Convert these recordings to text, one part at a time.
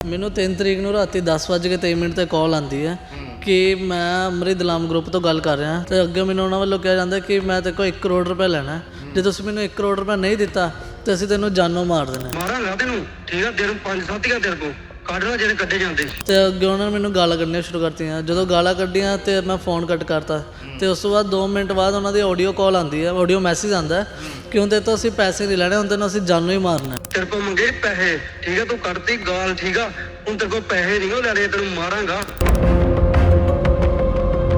ਮੈਨੂੰ 3 ਤਰੀਕ ਨੂੰ ਰਾਤੀ 10:23 ਮਿੰਟ ਤੇ ਕਾਲ ਆਂਦੀ ਹੈ ਕਿ ਮੈਂ ਅਮਰਿਤ ਲਾਮ ਗਰੁੱਪ ਤੋਂ ਗੱਲ ਕਰ ਰਿਹਾ। ਤੇ ਅੱਗੇ ਮੈਨੂੰ ਉਹਨਾਂ ਵੱਲੋਂ ਕਿਹਾ ਜਾਂਦਾ ਕਿ ਮੈਂ ਤੇ ਕੋਲ 1 ਕਰੋੜ ਰੁਪਏ ਲੈਣਾ ਜੇ ਤੁਸੀਂ ਮੈਨੂੰ 1 ਕਰੋੜ ਰੁਪਏ ਨਹੀਂ ਦਿੱਤਾ, ਤੇ ਅਸੀਂ ਤੈਨੂੰ ਜਾਨੋਂ ਮਾਰ ਦੇਣਾ ਮਾਰਾਂਗਾ ਤੈਨੂੰ। ਠੀਕ ਆ ਦਿਨ ਪੰਜ ਸੱਤ ਹੀ ਆ ਤੇਰੇ ਕੋ ਕੱਢਣਾ ਜਿਹੜੇ ਕੱਢੇ ਜਾਂਦੇ ਤੇ ਅੱਗੇ ਉਹਨਾਂ ਨੇ ਮੈਨੂੰ ਗਾਲਾਂ ਕੱਢਣੀਆਂ ਸ਼ੁਰੂ ਕਰਤੀਆਂ। ਜਦੋਂ ਗਾਲਾਂ ਕੱਢੀਆਂ ਤੇ ਮੈਂ ਫੋਨ ਕੱਟ ਕਰਤਾ। ਤੇ ਉਸ ਤੋਂ ਬਾਅਦ 2 ਮਿੰਟ ਬਾਅਦ ਉਹਨਾਂ ਦੀ ਆਡੀਓ ਕਾਲ ਆਂਦੀ ਹੈ ਆਡੀਓ ਮੈਸੇਜ ਆਂਦਾ ਕਿ ਹੁਣ ਤੇ ਤੋਂ ਅਸੀਂ ਪੈਸੇ ਨਹੀਂ ਲੈਣੇ ਹੁਣ ਤੈਨੂੰ ਅਸੀਂ ਜਾਨੋਂ ਹੀ ਮਾਰਨਾ। ਤੇਰੇ ਕੋ ਮੰਗੇ ਪੈਸੇ ਠੀਕ ਆ ਤੂੰ ਕੱਢਤੀ ਗਾਲ ਠੀਕ ਆ। ਹੁਣ ਤੇਰੇ ਕੋ ਪੈਸੇ ਨਹੀਂ ਉਹ ਲੈਣੇ ਤੈਨੂੰ ਮਾਰਾਂਗਾ।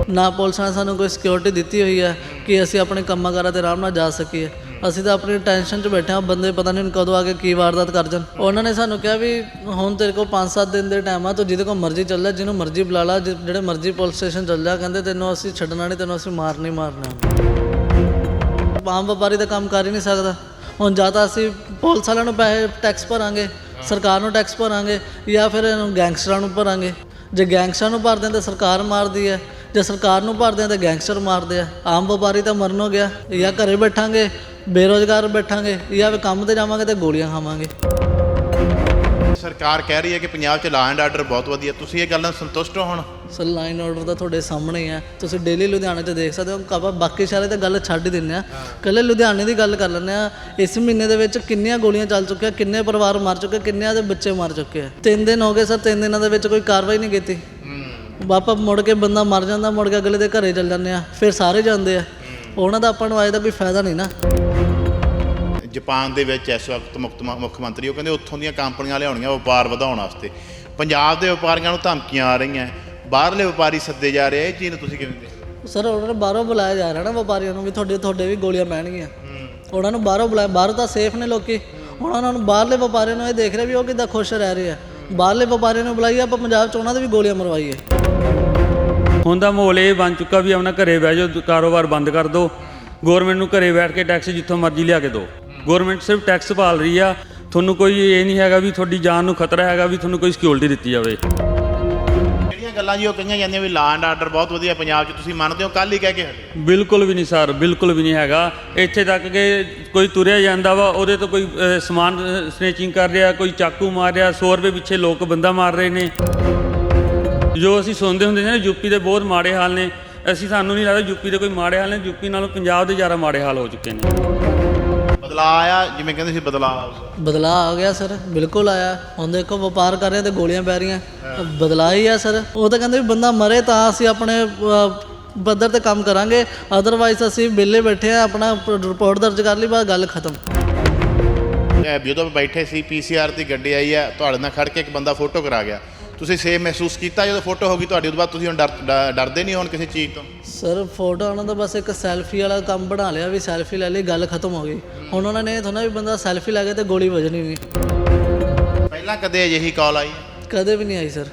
ਨਾ ਪੁਲਿਸ ਨੇ ਸਾਨੂੰ ਕੋਈ ਸਿਕਿਉਰਿਟੀ ਦਿੱਤੀ ਹੋਈ ਹੈ ਕਿ ਅਸੀਂ ਆਪਣੇ ਕੰਮਾਂ ਕਾਰਾਂ ਤੇ ਆਰਾਮ ਨਾਲ ਜਾ ਸਕੀਏ। ਅਸੀਂ ਤਾਂ ਆਪਣੀ ਟੈਨਸ਼ਨ 'ਚ ਬੈਠੇ ਹਾਂ, ਬੰਦੇ ਪਤਾ ਨਹੀਂ ਹੁਣ ਕਦੋਂ ਆ ਕੇ ਕੀ ਵਾਰਦਾਤ ਕਰ ਜਾਣ। ਉਹਨਾਂ ਨੇ ਸਾਨੂੰ ਕਿਹਾ ਵੀ ਹੁਣ ਤੇਰੇ ਕੋਲ 5-7 ਦਿਨ ਦੇ ਟਾਈਮ ਆ, ਤੂੰ ਜਿਹਦੇ ਕੋਲ ਮਰਜ਼ੀ ਚੱਲ ਜਾ, ਜਿਹਨੂੰ ਮਰਜ਼ੀ ਬੁਲਾ ਲਾ ਜਿਹੜੇ ਮਰਜ਼ੀ ਪੁਲਿਸ ਸਟੇਸ਼ਨ ਚੱਲ ਜਾ, ਕਹਿੰਦੇ ਤੈਨੂੰ ਅਸੀਂ ਛੱਡਣਾ ਨਹੀਂ, ਤੈਨੂੰ ਅਸੀਂ ਮਾਰ ਨਹੀਂ ਮਾਰਨਾ ਆਮ ਵਪਾਰੀ ਤਾਂ ਕੰਮ ਕਰ ਹੀ ਨਹੀਂ ਸਕਦਾ। ਹੁਣ ਜਾਂ ਤਾਂ ਅਸੀਂ ਪੁਲਿਸ ਵਾਲਿਆਂ ਨੂੰ ਪੈਸੇ ਟੈਕਸ ਭਰਾਂਗੇ, ਸਰਕਾਰ ਨੂੰ ਟੈਕਸ ਭਰਾਂਗੇ, ਜਾਂ ਫਿਰ ਇਹਨੂੰ ਗੈਂਗਸਟਰਾਂ ਨੂੰ ਭਰਾਂਗੇ। ਜੇ ਗੈਂਗਸਟਰਾਂ ਨੂੰ ਭਰਦੇ ਹਾਂ ਤਾਂ ਸਰਕਾਰ ਮਾਰਦੀ ਹੈ, ਜੇ ਸਰਕਾਰ ਨੂੰ ਭਰਦੇ ਹਾਂ ਤਾਂ ਗੈਂਗਸਟਰ ਮਾਰਦੇ ਆ। ਆਮ ਵਪਾਰੀ ਤਾਂ ਮਰਨ ਹੋ ਗਿਆ, ਜਾਂ ਘਰੇ ਬੈਠਾਂਗੇ ਬੇਰੋਜ਼ਗਾਰ ਬੈਠਾਂਗੇ ਜਾਂ ਫਿਰ ਕੰਮ ਤੇ ਜਾਵਾਂਗੇ ਤੇ ਗੋਲੀਆਂ ਖਾਵਾਂਗੇ। ਸਰਕਾਰ ਕਹਿ ਰਹੀ ਹੈ ਕਿ ਪੰਜਾਬ 'ਚ ਲਾ ਐਂਡ ਆਰਡਰ ਬਹੁਤ ਵਧੀਆ। ਤੁਸੀਂ ਇਹ ਗੱਲ ਨਾਲ ਸੰਤੁਸ਼ਟ ਹੋ ਹੁਣ? ਸਰ ਲਾਈਨ ਆਰਡਰ ਤਾਂ ਤੁਹਾਡੇ ਸਾਹਮਣੇ ਹੀ ਹੈ। ਤੁਸੀਂ ਡੇਲੀ ਲੁਧਿਆਣੇ 'ਚ ਦੇਖ ਸਕਦੇ ਹੋ ਕਾਬਾ ਬਾਕੀ ਸ਼ਹਿਰਾਂ ਤੇ ਗੱਲ ਛੱਡ ਹੀ ਦਿੰਦੇ ਆ ਕੱਲੇ ਲੁਧਿਆਣੇ ਦੀ ਗੱਲ ਕਰ ਲੈਂਦੇ ਆ ਇਸ ਮਹੀਨੇ ਦੇ ਵਿੱਚ ਕਿੰਨੀਆਂ ਗੋਲੀਆਂ ਚੱਲ ਚੁੱਕੀਆਂ ਕਿੰਨੇ ਪਰਿਵਾਰ ਮਰ ਚੁੱਕੇ ਕਿੰਨਿਆਂ ਦੇ ਬੱਚੇ ਮਰ ਚੁੱਕੇ ਆ। ਤਿੰਨ ਦਿਨ ਹੋ ਗਏ ਸਰ ਤਿੰਨ ਦਿਨਾਂ ਦੇ ਵਿੱਚ ਕੋਈ ਕਾਰਵਾਈ ਨਹੀਂ ਕੀਤੀ। ਵਾਪਸ ਮੁੜ ਕੇ ਬੰਦਾ ਮਰ ਜਾਂਦਾ ਮੁੜ ਕੇ ਅਗਲੇ ਦੇ ਘਰੇ ਚੱਲ ਜਾਂਦੇ ਆ ਫਿਰ ਸਾਰੇ ਜਾਂਦੇ ਆ। ਉਹਨਾਂ ਦਾ ਆਪਾਂ ਨੂੰ ਅੱਜ ਦਾ ਕੋਈ ਫਾਇਦਾ ਨਹੀਂ ਨਾ। ਜਾਪਾਨ ਦੇ ਵਿੱਚ ਇਸ ਵਕਤ ਮੁੱਖ ਮ- ਮੁੱਖ ਮੰਤਰੀ ਉਹ ਕਹਿੰਦੇ ਉੱਥੋਂ ਦੀਆਂ ਕੰਪਨੀਆਂ ਲਿਆਉਣੀਆਂ ਵਪਾਰ ਵਧਾਉਣ ਵਾਸਤੇ। ਪੰਜਾਬ ਦੇ ਵਪਾਰੀਆਂ ਨੂੰ ਧਮਕੀਆਂ ਆ ਰਹੀਆਂ। ਬਾਹਰਲੇ ਵਪਾਰੀ ਸੱਦੇ ਜਾ ਰਹੇ ਇਹ ਚੀਜ਼ ਨੂੰ ਤੁਸੀਂ ਕਿਵੇਂ ਦੇਖਦੇ ਹੋ? ਸਰ ਉਹਨਾਂ ਨੂੰ ਬਾਹਰੋਂ ਬੁਲਾਇਆ ਜਾ ਰਿਹਾ ਨਾ ਵਪਾਰੀਆਂ ਨੂੰ ਵੀ ਤੁਹਾਡੇ ਤੁਹਾਡੇ ਵੀ ਗੋਲੀਆਂ ਪੈਣਗੀਆਂ। ਉਹਨਾਂ ਨੂੰ ਬਾਹਰੋਂ ਬੁਲਾਇਆ ਬਾਹਰੋਂ ਤਾਂ ਸੇਫ ਨੇ ਲੋਕੀ। ਹੁਣ ਉਹਨਾਂ ਨੂੰ ਬਾਹਰਲੇ ਵਪਾਰੀਆਂ ਨੂੰ ਇਹ ਦੇਖ ਰਹੇ ਵੀ ਉਹ ਕਿੱਦਾਂ ਖੁਸ਼ ਰਹਿ ਰਹੇ ਆ। ਬਾਹਰਲੇ ਵਪਾਰੀਆਂ ਨੂੰ ਬੁਲਾਈਏ ਆਪਾਂ ਪੰਜਾਬ ਚ ਉਹਨਾਂ ਦੇ ਵੀ ਗੋਲੀਆਂ ਮਰਵਾਈਏ। ਹੁਣ ਦਾ ਮਾਹੌਲ ਇਹ ਬਣ ਚੁੱਕਾ ਵੀ ਆਪਣਾ ਘਰੇ ਬਹਿ ਜਾਓ ਕਾਰੋਬਾਰ ਬੰਦ ਕਰ ਦਿਓ। ਗਵਰਨਮੈਂਟ ਨੂੰ ਘਰੇ ਬੈਠ ਕੇ ਟੈਕਸ ਜਿੱਥੋਂ ਮਰਜ਼ੀ ਲਿਆ ਕੇ ਦਿਓ। ਗਵਰਨਮੈਂਟ ਸਿਰਫ ਟੈਕਸ ਭਾਲ ਰਹੀ ਆ। ਤੁਹਾਨੂੰ ਕੋਈ ਇਹ ਨਹੀਂ ਹੈਗਾ ਵੀ ਤੁਹਾਡੀ ਜਾਨ ਨੂੰ ਖਤਰਾ ਹੈਗਾ ਵੀ ਤੁਹਾਨੂੰ ਕੋਈ ਸਿਕਿਉਰਿਟੀ ਦਿੱਤੀ ਜਾਵੇ। ਜਿਹੜੀਆਂ ਗੱਲਾਂ ਜੀ ਉਹ ਕਹੀਆਂ ਜਾਂਦੀਆਂ ਵੀ ਲਾ ਐਂਡ ਆਰਡਰ ਬਹੁਤ ਵਧੀਆ ਪੰਜਾਬ 'ਚ ਤੁਸੀਂ ਮੰਨਦੇ ਹੋ ਕੱਲ ਹੀ ਕਹਿ ਕੇ ਹਟੇ। ਬਿਲਕੁਲ ਵੀ ਨਹੀਂ ਸਰ ਬਿਲਕੁਲ ਵੀ ਨਹੀਂ ਹੈਗਾ। ਇੱਥੇ ਤੱਕ ਕਿ ਕੋਈ ਤੁਰਿਆ ਜਾਂਦਾ ਵਾ ਉਹਦੇ ਤੋਂ ਕੋਈ ਅਹ, ਸਮਾਨ ਸਨੇਚਿੰਗ ਕਰ ਰਿਹਾ ਕੋਈ ਚਾਕੂ ਮਾਰ ਰਿਹਾ 100 ਰੁਪਏ ਪਿੱਛੇ ਲੋਕ ਬੰਦਾ ਮਾਰ ਰਹੇ ਨੇ। ਜੋ ਅਸੀਂ ਸੁਣਦੇ ਹੁੰਦੇ ਨੇ ਨਾ ਯੂਪੀ ਦੇ ਬਹੁਤ ਮਾੜੇ ਹਾਲ ਨੇ। ਅਸੀਂ ਸਾਨੂੰ ਨਹੀਂ ਲੱਗਦਾ ਯੂਪੀ ਦੇ ਕੋਈ ਮਾੜੇ ਹਾਲ ਨੇ ਯੂਪੀ ਨਾਲੋਂ ਪੰਜਾਬ ਦੇ ਜ਼ਿਆਦਾ ਮਾੜੇ ਹਾਲ ਹੋ ਚੁੱਕੇ ਨੇ। ਬਦਲਾ ਆਇਆ ਜਿਵੇਂ ਕਹਿੰਦੇ ਸੀ ਬਦਲਾ ਬਦਲਾਅ ਆ ਗਿਆ ਸਰ ਬਿਲਕੁਲ ਆਇਆ। ਹੁਣ ਦੇਖੋ ਵਪਾਰ ਕਰ ਰਹੇ ਤੇ ਗੋਲੀਆਂ ਪੈ ਰਹੀਆਂ। ਬਦਲਾਅ ਹੀ ਆ ਸਰ। ਉਹ ਤਾਂ ਕਹਿੰਦੇ ਵੀ ਬੰਦਾ ਮਰੇ ਤਾਂ ਅਸੀਂ ਆਪਣੇ ਪੱਧਰ ਤੇ ਕੰਮ ਕਰਾਂਗੇ। ਅਦਰਵਾਈਜ਼ ਅਸੀਂ ਵਿਹਲੇ ਬੈਠੇ ਆ ਆਪਣਾ ਰਿਪੋਰਟ ਦਰਜ ਕਰ ਲਈ ਬਸ ਗੱਲ ਖਤਮ। ਇਹ ਜਦੋਂ ਬੈਠੇ ਸੀ ਪੀਸੀਆਰ ਦੀ ਗੱਡੀ ਆਈ ਹੈ ਤੁਹਾਡੇ ਨਾਲ ਖੜ ਕੇ ਇੱਕ ਬੰਦਾ ਫੋਟੋ ਕਰਾ ਗਿਆ। ਤੁਸੀਂ ਸੇਮ ਮਹਿਸੂਸ ਕੀਤਾ ਜਦੋਂ ਫੋਟੋ ਹੋ ਗਈ ਤੁਹਾਡੀ ਉਹਦੇ ਬਾਅਦ ਤੁਸੀਂ ਹੁਣ ਡਰ- ਡਰਦੇ ਨਹੀਂ ਹੁਣ ਕਿਸੇ ਚੀਜ਼ ਤੋਂ? ਸਰ ਫੋਟੋ ਉਹਨਾਂ ਦਾ ਬਸ ਇੱਕ ਸੈਲਫੀ ਵਾਲਾ ਕੰਮ ਬਣਾ ਲਿਆ ਵੀ ਸੈਲਫੀ ਲੈ ਲਈ ਗੱਲ ਖਤਮ ਹੋ ਗਈ। ਹੁਣ ਉਹਨਾਂ ਨੇ ਥੋੜਾ ਵੀ ਬੰਦਾ ਸੈਲਫੀ ਲੈ ਕੇ ਤੇ ਗੋਲੀ ਵੱਜਣੀ ਨਹੀਂ ਪਹਿਲਾਂ ਕਦੇ ਅਜਿਹੀ ਕਾਲ ਆਈ? ਕਦੇ ਵੀ ਨਹੀਂ ਆਈ ਸਰ।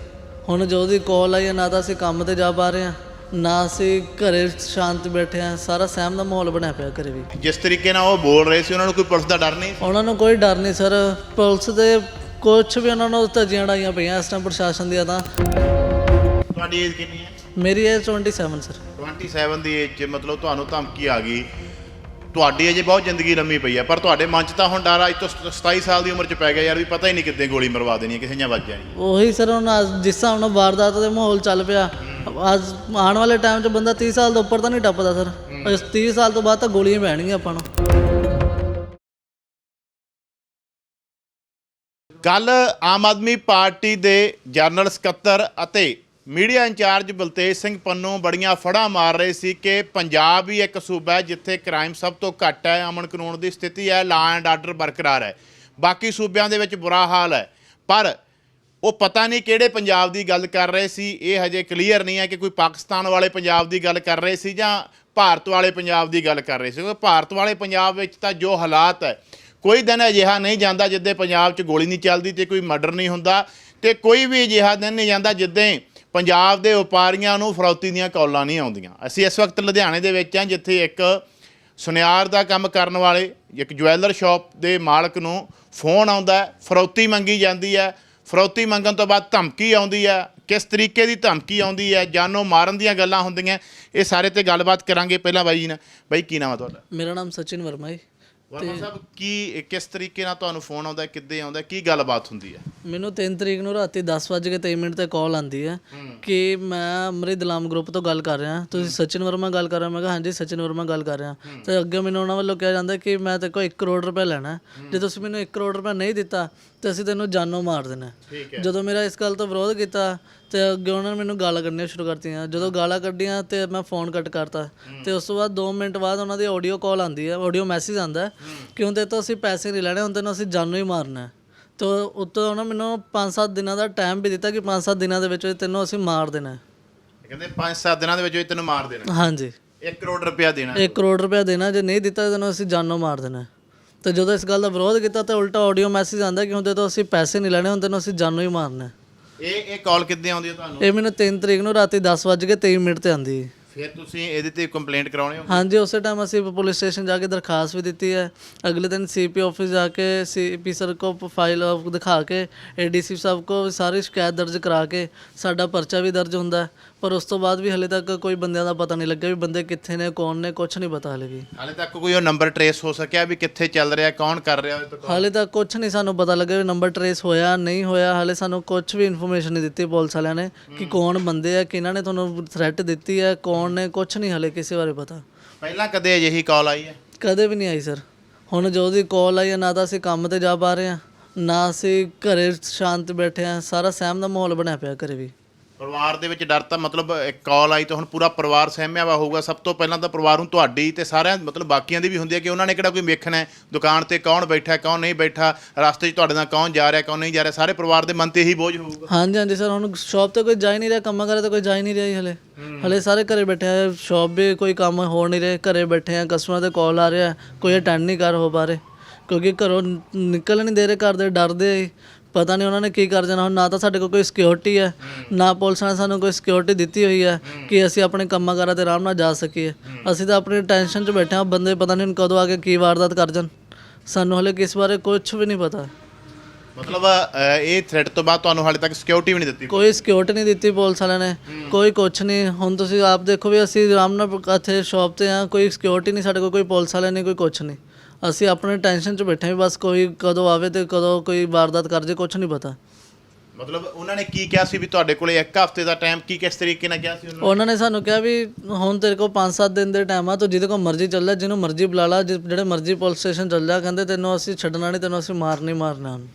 ਹੁਣ ਜੋ ਦੀ ਕਾਲ ਆਈ ਹੈ ਨਾ ਤਾਂ ਅਸੀਂ ਕੰਮ ਤੇ ਜਾ ਪਾ ਰਹੇ ਹਾਂ ਨਾ ਅਸੀਂ ਘਰੇ ਸ਼ਾਂਤ ਬੈਠੇ ਹਾਂ ਸਾਰਾ ਸਹਿਮ ਦਾ ਮਾਹੌਲ ਬਣਿਆ ਪਿਆ ਘਰੇ ਵੀ। ਜਿਸ ਤਰੀਕੇ ਨਾਲ ਉਹ ਬੋਲ ਰਹੇ ਸੀ ਉਹਨਾਂ ਨੂੰ ਕੋਈ ਪੁਲਿਸ ਦਾ ਡਰ ਨਹੀਂ ਉਹਨਾਂ ਨੂੰ ਕੋਈ ਡਰ ਨਹੀਂ ਸਰ। ਪੁਲਿਸ ਦੇ ਕੁਛ ਵੀ ਉਹਨਾਂ ਨੂੰ ਧੱਜੀਆਂ ਉਡਾਈਆਂ ਪਈਆਂ ਇਸ ਟਾਈਮ ਪ੍ਰਸ਼ਾਸਨ ਦੀਆਂ ਤਾਂ। ਤੁਹਾਡੀ ਏਜ ਕਿੰਨੀ ਹੈ? ਮੇਰੀ ਏਜ 27 ਸਰ 27 ਦੀ ਏਜ 'ਚ ਮਤਲਬ ਤੁਹਾਨੂੰ ਧਮਕੀ ਆ ਗਈ। ਤੁਹਾਡੀ ਅਜੇ ਬਹੁਤ ਜ਼ਿੰਦਗੀ ਲੰਮੀ ਪਈ ਹੈ ਪਰ ਤੁਹਾਡੇ ਮਨ 'ਚ ਤਾਂ ਹੁਣ ਡਰ ਅੱਜ ਤੋਂ 27 ਸਾਲ ਦੀ ਉਮਰ 'ਚ ਪੈ ਗਿਆ ਯਾਰ ਵੀ ਪਤਾ ਹੀ ਨਹੀਂ ਕਿੱਦਾਂ ਗੋਲੀ ਮਰਵਾ ਦੇਣੀ ਹੈ ਕਿਸੇ ਜਾਂ ਵੱਜ ਜਾਣੀ ਉਹੀ ਸਰ ਹੁਣ ਅੱਜ ਜਿਸ ਹਿਸਾਬ ਨਾਲ ਵਾਰਦਾਤ ਦੇ ਮਾਹੌਲ ਚੱਲ ਪਿਆ ਅੱਜ ਆਉਣ ਵਾਲੇ ਟਾਈਮ 'ਚ ਬੰਦਾ 30 ਸਾਲ ਤੋਂ ਉੱਪਰ ਤਾਂ ਨਹੀਂ ਟੱਪਦਾ ਸਰ ਇਸ 30 ਸਾਲ ਤੋਂ ਬਾਅਦ ਤਾਂ ਗੋਲੀਆਂ ਪੈਣਗੀਆਂ ਆਪਾਂ ਨੂੰ। ਕੱਲ ਆਮ ਆਦਮੀ ਪਾਰਟੀ ਦੇ ਜਨਰਲ ਸਕੱਤਰ ਅਤੇ ਮੀਡੀਆ ਇੰਚਾਰਜ ਬਲਤੇਜ ਸਿੰਘ ਪੰਨੂ ਬੜੀਆਂ ਫੜਾਂ ਮਾਰ ਰਹੇ ਸੀ ਕਿ ਪੰਜਾਬ ਹੀ ਇੱਕ ਸੂਬਾ ਹੈ ਜਿੱਥੇ ਕ੍ਰਾਈਮ ਸਭ ਤੋਂ ਘੱਟ ਹੈ, ਅਮਨ ਕਾਨੂੰਨ ਦੀ ਸਥਿਤੀ ਹੈ ਲਾ ਐਂਡ ਆਰਡਰ ਬਰਕਰਾਰ ਹੈ। ਬਾਕੀ ਸੂਬਿਆਂ ਦੇ ਵਿੱਚ ਬੁਰਾ ਹਾਲ ਹੈ। ਪਰ ਉਹ ਪਤਾ ਨਹੀਂ ਕਿਹੜੇ ਪੰਜਾਬ ਦੀ ਗੱਲ ਕਰ ਰਹੇ ਸੀ, ਇਹ ਹਜੇ ਕਲੀਅਰ ਨਹੀਂ ਹੈ ਕਿ ਕੋਈ ਪਾਕਿਸਤਾਨ ਵਾਲੇ ਪੰਜਾਬ ਦੀ ਗੱਲ ਕਰ ਰਹੇ ਸੀ ਜਾਂ ਭਾਰਤ ਵਾਲੇ ਪੰਜਾਬ ਦੀ ਗੱਲ ਕਰ ਰਹੇ ਸੀ। ਕਿਉਂਕਿ ਭਾਰਤ ਵਾਲੇ ਪੰਜਾਬ ਵਿੱਚ ਤਾਂ ਜੋ ਹਾਲਾਤ ਹੈ ਕੋਈ ਦਿਨ ਅਜਿਹਾ ਨਹੀਂ ਜਾਂਦਾ ਜਿੱਦੇ ਪੰਜਾਬ 'ਚ ਗੋਲੀ ਨਹੀਂ ਚੱਲਦੀ ਤੇ ਕੋਈ ਮਰਡਰ ਨਹੀਂ ਹੁੰਦਾ ਤੇ ਕੋਈ ਵੀ ਅਜਿਹਾ ਦਿਨ ਨਹੀਂ ਜਾਂਦਾ ਜਿੱਦੇ ਪੰਜਾਬ ਦੇ ਵਪਾਰੀਆਂ ਨੂੰ ਫਰੌਤੀ ਦੀਆਂ ਕੌਲਾਂ ਨਹੀਂ ਆਉਂਦੀਆਂ। ਅਸੀਂ ਇਸ ਵਕਤ ਲੁਧਿਆਣੇ ਦੇ ਵਿੱਚ ਹਾਂ ਜਿੱਥੇ ਇੱਕ ਸੁਨਿਆਰ ਦਾ ਕੰਮ ਕਰਨ ਵਾਲੇ ਇੱਕ ਜੁਐਲਰ ਸ਼ਾਪ ਦੇ ਮਾਲਕ ਨੂੰ ਫੋਨ ਆਉਂਦਾ ਹੈ, ਫਰੌਤੀ ਮੰਗੀ ਜਾਂਦੀ ਹੈ। ਫਰੌਤੀ ਮੰਗਣ ਤੋਂ ਬਾਅਦ ਧਮਕੀ ਆਉਂਦੀ ਹੈ। ਕਿਸ ਤਰੀਕੇ ਦੀ ਧਮਕੀ ਆਉਂਦੀ ਹੈ ਜਾਨੋਂ ਮਾਰਨ ਦੀਆਂ ਗੱਲਾਂ ਹੁੰਦੀਆਂ ਇਹ ਸਾਰੇ ਤੇ ਗੱਲਬਾਤ ਕਰਾਂਗੇ। ਪਹਿਲਾਂ ਬਾਈ ਜੀ ਨਾਲ। ਬਾਈ ਕੀ ਨਾਮ ਹੈ ਤੁਹਾਡਾ? ਮੇਰਾ ਨਾਮ ਸਚਿਨ ਵਰਮਾ ਹੈ। ਵਰਮਾ ਸਾਹਿਬ ਕੀ ਕਿਸ ਤਰੀਕੇ ਨਾਲ ਤੁਹਾਨੂੰ ਫੋਨ ਆਉਂਦਾ ਕਿੱਦੇ ਆਉਂਦਾ ਕੀ ਗੱਲਬਾਤ ਹੁੰਦੀ ਹੈ? ਮੈਨੂੰ 3 ਤਰੀਕ ਨੂੰ ਰਾਤੀ 10:23 ਮਿੰਟ ਤੇ ਕਾਲ ਆਂਦੀ ਹੈ ਕਿ ਮੈਂ ਅਮਰਿਤ ਦਲਾਮ ਗਰੁੱਪ ਤੋਂ ਗੱਲ ਕਰ ਰਿਹਾ। ਤੁਸੀਂ ਸਚਿਨ ਵਰਮਾ ਗੱਲ ਕਰ ਰਹੇ ਹੋ? ਮੈਂ ਕਿਹਾ ਹਾਂਜੀ ਸਚਿਨ ਵਰਮਾ ਗੱਲ ਕਰ ਰਿਹਾ। ਤੇ ਅੱਗੇ ਮੈਨੂੰ ਉਹਨਾਂ ਵੱਲੋਂ ਕਿਹਾ ਜਾਂਦਾ ਕਿ ਮੈਂ ਤੇ ਕੋਲ 1 ਕਰੋੜ ਰੁਪਏ ਲੈਣਾ। ਜੇ ਤੁਸੀਂ ਮੈਨੂੰ 1 ਕਰੋੜ ਰੁਪਏ ਨਹੀਂ ਦਿੱਤਾ ਤੇ ਅਸੀਂ ਤੈਨੂੰ ਜਾਨੋਂ ਮਾਰ ਦੇਣਾ ਜਦੋਂ ਮੇਰਾ ਇਸ ਗੱਲ ਤੋਂ ਵਿਰੋਧ ਕੀਤਾ ਤੇ ਅੱਗੇ ਉਹਨਾਂ ਨੇ ਮੈਨੂੰ ਗਾਲਾਂ ਕੱਢਣੀਆਂ ਸ਼ੁਰੂ ਕਰਤੀਆਂ ਜਦੋਂ ਗਾਲਾਂ ਕੱਢੀਆਂ ਤੇ ਮੈਂ ਫੋਨ ਕੱਟ ਕਰਤਾ ਤੇ ਉਸ ਤੋਂ ਬਾਅਦ 2 ਮਿੰਟ ਬਾਅਦ ਉਹਨਾਂ ਦੀ ਆਡੀਓ ਕਾਲ ਆਂਦੀ ਹੈ ਆਡੀਓ ਮੈਸੇਜ ਆਂਦਾ ਹੈ ਕਿ ਹੁਣ ਤੇ ਤੋਂ ਅਸੀਂ ਪੈਸੇ ਨਹੀਂ ਲੈਣੇ ਹੁਣ ਤੈਨੂੰ ਅਸੀਂ ਜਾਨੋਂ ਹੀ ਮਾਰਨਾ ਹੈ ਤੇ ਉੱਤੋਂ ਉਹਨਾਂ ਮੈਨੂੰ 5-7 ਦਿਨਾਂ ਦਾ ਟਾਈਮ ਵੀ ਦਿੱਤਾ ਕਿ 5-7 ਦਿਨਾਂ ਦੇ ਵਿੱਚ ਤੈਨੂੰ ਅਸੀਂ ਮਾਰ ਦੇਣਾ ਹੈ। ਕਹਿੰਦੇ 5-7 ਦਿਨਾਂ ਦੇ ਵਿੱਚ ਤੈਨੂੰ ਮਾਰ ਦੇਣਾ ਹਾਂਜੀ 1 ਕਰੋੜ ਰੁਪਇਆ ਦੇਣਾ 1 ਕਰੋੜ ਰੁਪਏ ਦੇਣਾ ਜੇ ਨਹੀਂ ਦਿੱਤਾ ਤੈਨੂੰ ਅਸੀਂ ਜਾਨੋਂ ਮਾਰ ਦੇਣਾ। ਤੇ ਜਦੋਂ ਇਸ ਗੱਲ ਦਾ ਵਿਰੋਧ ਕੀਤਾ ਤੇ ਉਲਟਾ ਆਡੀਓ ਮੈਸੇਜ ਆਂਦਾ ਕਿ ਹੁਣ ਤੇ ਤੋਂ ਅਸੀਂ ਪੈਸੇ ਨਹੀਂ ਲੈਣੇ ਹੁਣ ਤੈਨੂੰ ਅਸੀਂ ਜਾਨੋਂ ਹੀ ਮਾਰਨਾ। ਇਹ ਇਹ ਕਾਲ ਕਿੱਦੇ ਆਉਂਦੀ ਹੈ ਤੁਹਾਨੂੰ? ਇਹ ਮੈਨੂੰ 3 ਤਰੀਕ ਨੂੰ ਰਾਤੀ 10:23 ਮਿੰਟ ਤੇ ਆਂਦੀ ਹੈ। ਫਿਰ ਤੁਸੀਂ ਇਹਦੇ ਤੇ ਕੰਪਲੇਂਟ ਕਰਾਉਣੇ ਹੋ ਹਾਂਜੀ ਉਸੇ ਟਾਈਮ ਅਸੀਂ ਪੁਲਿਸ ਸਟੇਸ਼ਨ ਜਾ ਕੇ ਦਰਖਾਸਤ ਵੀ ਦਿੱਤੀ ਹੈ। ਅਗਲੇ ਦਿਨ ਸੀਪੀ ਆਫਿਸ ਜਾ ਕੇ ਸੀਪੀ ਸਰ ਕੋ ਫਾਈਲ ਦਿਖਾ ਕੇ ਏਡੀਸੀ ਸਾਹਿਬ ਕੋ ਸਾਰੀ ਸ਼ਿਕਾਇਤ ਦਰਜ ਕਰਾ ਕੇ ਸਾਡਾ ਪਰਚਾ ਵੀ ਦਰਜ ਹੁੰਦਾ ਪਰ ਉਸ ਤੋਂ ਬਾਅਦ ਵੀ ਹਲੇ ਤੱਕ ਕੋਈ ਬੰਦਿਆਂ ਦਾ ਪਤਾ ਨਹੀਂ ਲੱਗਿਆ ਵੀ ਬੰਦੇ ਕਿੱਥੇ ਨੇ ਕੌਣ ਨੇ ਕੁਝ ਨਹੀਂ ਪਤਾ ਹਲੇ ਵੀ। ਹਾਲੇ ਤੱਕ ਕੋਈ ਉਹ ਨੰਬਰ ਟਰੇਸ ਹੋ ਸਕਿਆ ਵੀ ਕਿੱਥੇ ਚੱਲ ਰਿਹਾ ਕੌਣ ਕਰ ਰਿਹਾ ਇਹ ਤੋਂ ਹਾਲੇ ਤੱਕ ਕੁਝ ਨਹੀਂ ਸਾਨੂੰ ਪਤਾ ਲੱਗਿਆ ਵੀ ਨੰਬਰ ਟਰੇਸ ਹੋਇਆ ਨਹੀਂ ਹੋਇਆ। ਹਾਲੇ ਸਾਨੂੰ ਕੁਝ ਵੀ ਇਨਫੋਰਮੇਸ਼ਨ ਨਹੀਂ ਦਿੱਤੀ ਪੁਲਿਸ ਵਾਲਿਆਂ ਨੇ ਕਿ ਕੌਣ ਬੰਦੇ ਆ ਕਿਹਨਾਂ ਨੇ ਤੁਹਾਨੂੰ ਥ੍ਰੈਟ ਦਿੱਤੀ ਹੈ ਕੌਣ ਨੇ ਕੁਝ ਨਹੀਂ ਹਲੇ ਕਿਸੇ ਬਾਰੇ ਪਤਾ। ਪਹਿਲਾਂ ਕਦੇ ਅਜਿਹੀ ਕਾਲ ਆਈ ਹੈ? ਕਦੇ ਵੀ ਨਹੀਂ ਆਈ ਸਰ ਹੁਣ ਜੋ ਦੀ ਕਾਲ ਆਈ ਹੈ ਨਾ ਤਾਂ ਅਸੀਂ ਕੰਮ ਤੇ ਜਾ ਪਾ ਰਹੇ ਹਾਂ ਨਾ ਅਸੀਂ ਘਰੇ ਸ਼ਾਂਤ ਬੈਠੇ ਹਾਂ ਸਾਰਾ ਸਹਿਮ ਦਾ ਮਾਹੌਲ ਬਣਿਆ ਪਿਆ ਘਰੇ ਵੀ। ਪਰਿਵਾਰ ਦੇ ਵਿੱਚ ਡਰ ਤਾਂ ਮਤਲਬ ਇੱਕ ਕਾਲ ਆਈ ਤਾਂ ਹੁਣ ਪੂਰਾ ਪਰਿਵਾਰ ਸਹਿਮਿਆ ਵਾ ਹੋਊਗਾ। ਸਭ ਤੋਂ ਪਹਿਲਾਂ ਤਾਂ ਪਰਿਵਾਰ ਨੂੰ ਤੁਹਾਡੀ ਤੇ ਸਾਰਿਆਂ ਮਤਲਬ ਬਾਕੀਆਂ ਦੀ ਵੀ ਹੁੰਦੀ ਹੈ ਕਿ ਉਹਨਾਂ ਨੇ ਕਿਹੜਾ ਕੋਈ ਵੇਖਣਾ ਹੈ? ਦੁਕਾਨ ਤੇ ਕੌਣ ਬੈਠਾ ਹੈ, ਕੌਣ ਨਹੀਂ ਬੈਠਾ? ਰਸਤੇ 'ਚ ਤੁਹਾਡੇ ਨਾਲ ਕੌਣ ਜਾ ਰਿਹਾ ਕੌਣ ਨਹੀਂ ਜਾ ਰਿਹਾ? ਸਾਰੇ ਪਰਿਵਾਰ ਦੇ ਮਨ ਤੇ ਇਹੀ ਬੋਝ ਹੋਊਗਾ। ਹਾਂਜੀ ਹਾਂਜੀ ਸਰ ਹੁਣ ਸ਼ਾਪ ਤੇ ਕੋਈ ਜਾ ਹੀ ਨਹੀਂ ਰਿਹਾ ਕੰਮਾਂ ਕਰੇ ਤਾਂ ਕੋਈ ਜਾ ਹੀ ਨਹੀਂ ਰਿਹਾ ਜੀ ਹਲੇ। ਹਲੇ ਸਾਰੇ ਘਰੇ ਬੈਠੇ ਆ ਸ਼ਾਪ ਵੀ ਕੋਈ ਕੰਮ ਹੋ ਨਹੀਂ ਰਹੇ ਘਰੇ ਬੈਠੇ ਆ ਕਸਟਮਰ ਦੇ ਕਾਲ ਆ ਰਿਹਾ ਕੋਈ ਅਟੈਂਡ ਨਹੀਂ ਕਰ ਹੋ ਪਾ ਰਹੇ ਕਿਉਂਕਿ ਘਰੋਂ ਨਿਕਲ ਨਹੀਂ ਦੇ ਰਹੇ ਘਰ ਦੇ ਡਰਦੇ ਆ ਜੀ। ਪਤਾ ਨਹੀਂ ਉਹਨਾਂ ਨੇ ਕੀ ਕਰ ਜਾਣਾ ਹੁਣ ਨਾ ਤਾਂ ਸਾਡੇ ਕੋਲ ਕੋਈ ਸਿਕਿਉਰਿਟੀ ਹੈ ਨਾ ਪੁਲਿਸ ਨੇ ਸਾਨੂੰ ਕੋਈ ਸਿਕਿਉਰਿਟੀ ਦਿੱਤੀ ਹੋਈ ਹੈ ਕਿ ਅਸੀਂ ਆਪਣੇ ਕੰਮਾਂ ਕਾਰਾਂ ਤੇ ਆਰਾਮ ਨਾਲ ਜਾ ਸਕੀਏ। ਅਸੀਂ ਤਾਂ ਆਪਣੀ ਟੈਨਸ਼ਨ 'ਚ ਬੈਠੇ ਆ ਬੰਦੇ ਪਤਾ ਨਹੀਂ ਕਦੋਂ ਆ ਕੇ ਕੀ ਵਾਰਦਾਤ ਕਰ ਜਾਣ। ਸਾਨੂੰ ਹਲੇ ਕਿਸ ਬਾਰੇ ਕੁਝ ਵੀ ਨਹੀਂ ਪਤਾ। ਮਤਲਬ ਇਹ ਥ੍ਰੈਟ ਤੋਂ ਬਾਅਦ ਤੁਹਾਨੂੰ ਹਾਲੇ ਤੱਕ ਸਿਕਿਉਰਿਟੀ ਵੀ ਨਹੀਂ ਦਿੱਤੀ। ਕੋਈ ਸਿਕਿਉਰਿਟੀ ਨਹੀਂ ਦਿੱਤੀ ਪੁਲਿਸ ਵਾਲਿਆਂ ਨੇ। ਕੋਈ ਕੁਛ ਨਹੀਂ। ਹੁਣ ਤੁਸੀਂ ਆਪ ਦੇਖੋ ਵੀ ਅਸੀਂ ਆਰਾਮ ਨਾਲ ਇੱਥੇ ਸ਼ਾਪ ਤੇ ਆ ਕੋਈ ਸਿਕਿਉਰਿਟੀ ਨਹੀਂ ਸਾਡੇ ਕੋਲ ਕੋਈ ਪੁਲਿਸ ਵਾਲੇ ਨਹੀਂ ਕੋਈ ਕੁਛ ਨਹੀਂ। ਅਸੀਂ ਆਪਣੇ ਟੈਨਸ਼ਨ 'ਚ ਬੈਠੇ ਹਾਂ ਵੀ ਬਸ ਕੋਈ ਕਦੋਂ ਆਵੇ ਤੇ ਕਦੋਂ ਕੋਈ ਵਾਰਦਾਤ ਕਰ ਜੇ ਕੁਛ ਨਹੀਂ ਪਤਾ। ਮਤਲਬ ਉਹਨਾਂ ਨੇ ਕੀ ਕਿਹਾ ਸੀ ਵੀ ਤੁਹਾਡੇ ਕੋਲੇ ਇੱਕ ਹਫ਼ਤੇ ਦਾ ਟਾਈਮ ਕੀ ਕਿਸ ਤਰੀਕੇ ਨਾਲ ਕਿਹਾ ਸੀ ਉਹਨਾਂ ਉਹਨਾਂ ਨੇ ਸਾਨੂੰ ਕਿਹਾ ਵੀ ਹੁਣ ਤੇਰੇ ਕੋਲ 5-7 ਦਿਨ ਦੇ ਟਾਈਮ ਆ ਤੂੰ ਜਿਹਦੇ ਕੋਲ ਮਰਜ਼ੀ ਚੱਲ ਜਾ ਜਿਹਨੂੰ ਮਰਜ਼ੀ ਬੁਲਾ ਲਾ ਜਿ- ਜਿਹੜੇ ਮਰਜ਼ੀ ਪੁਲਿਸ ਸਟੇਸ਼ਨ ਚੱਲ ਜਾ ਕਹਿੰਦੇ ਤੈਨੂੰ ਅਸੀਂ ਛੱਡਣਾ ਨਹੀਂ ਤੈਨੂੰ ਅਸੀਂ ਮਾਰਨੀ ਮਾਰਨਾ ਹੁਣ।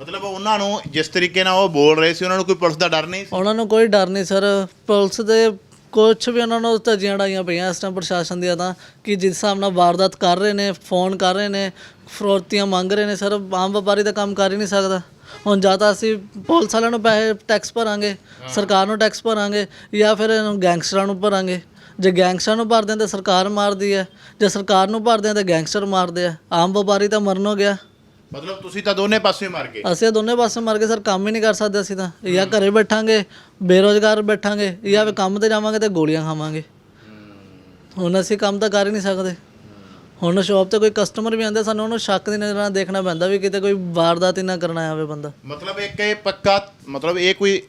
ਮਤਲਬ ਉਹਨਾਂ ਨੂੰ ਜਿਸ ਤਰੀਕੇ ਨਾਲ ਉਹ ਬੋਲ ਰਹੇ ਸੀ ਉਹਨਾਂ ਨੂੰ ਕੋਈ ਪੁਲਿਸ ਦਾ ਡਰ ਨਹੀਂ ਸੀ? ਉਹਨਾਂ ਨੂੰ ਕੋਈ ਡਰ ਨਹੀਂ ਸਰ। ਪੁਲਿਸ ਦੇ ਕੁਛ ਵੀ ਉਹਨਾਂ ਨੂੰ ਧੱਜੀਆਂ ਡਾਈਆਂ ਪਈਆਂ ਇਸ ਟਾਈਮ ਪ੍ਰਸ਼ਾਸਨ ਦੀਆਂ ਤਾਂ ਕਿ ਜਿਸ ਹਿਸਾਬ ਨਾਲ ਵਾਰਦਾਤ ਕਰ ਰਹੇ ਨੇ ਫੋਨ ਕਰ ਰਹੇ ਨੇ ਫਰੋਤੀਆਂ ਮੰਗ ਰਹੇ ਨੇ ਸਰ ਆਮ ਵਪਾਰੀ ਤਾਂ ਕੰਮ ਕਰ ਹੀ ਨਹੀਂ ਸਕਦਾ। ਹੁਣ ਜਾਂ ਤਾਂ ਅਸੀਂ ਪੁਲਿਸ ਵਾਲਿਆਂ ਨੂੰ ਪੈਸੇ ਟੈਕਸ ਭਰਾਂਗੇ ਸਰਕਾਰ ਨੂੰ ਟੈਕਸ ਭਰਾਂਗੇ ਜਾਂ ਫਿਰ ਇਹਨੂੰ ਗੈਂਗਸਟਰਾਂ ਨੂੰ ਭਰਾਂਗੇ। ਜੇ ਗੈਂਗਸਟਰਾਂ ਨੂੰ ਭਰਦੇ ਹਾਂ ਤਾਂ ਸਰਕਾਰ ਮਾਰਦੀ ਹੈ ਜੇ ਸਰਕਾਰ ਨੂੰ ਭਰਦੇ ਹਾਂ ਤਾਂ ਗੈਂਗਸਟਰ ਮਾਰਦੇ ਆ। ਆਮ ਵਪਾਰੀ ਤਾਂ ਮਰਨ ਹੋ ਗਿਆ। ਮਤਲਬ ਤੁਸੀਂ ਤਾਂ ਦੋਨੇ ਪਾਸੇ ਮਰ ਗਏ। ਅਸੀਂ ਦੋਨੇ ਪਾਸੇ ਮਰ ਕੇ ਸਰ ਕੰਮ ਹੀ ਨਹੀਂ ਕਰ ਸਕਦੇ ਅਸੀਂ ਤਾਂ। ਜਾਂ ਘਰੇ ਬੈਠਾਂਗੇ ਬੇਰੋਜ਼ਗਾਰ ਬੈਠਾਂਗੇ ਜਾਂ ਫਿਰ ਕੰਮ ਤੇ ਜਾਵਾਂਗੇ ਤੇ ਗੋਲੀਆਂ ਖਾਵਾਂਗੇ। ਹੁਣ ਅਸੀਂ ਕੰਮ ਤਾਂ ਕਰ ਹੀ ਨਹੀਂ ਸਕਦੇ। ਹੁਣ ਸ਼ਾਪ ਤੇ ਕੋਈ ਕਸਟਮਰ ਵੀ ਆਉਂਦਾ ਸਾਨੂੰ ਉਹਨੂੰ ਸ਼ੱਕ ਦੀ ਨਜ਼ਰ ਨਾਲ ਦੇਖਣਾ ਪੈਂਦਾ ਵੀ ਕਿਤੇ ਕੋਈ ਵਾਰਦਾਤ ਹੀ ਨਾ ਕਰਨਾ ਆਵੇ ਬੰਦਾ। ਮਤਲਬ ਇੱਕ ਇਹ ਪੱਕਾ ਮਤਲਬ ਇਹ ਕੋਈ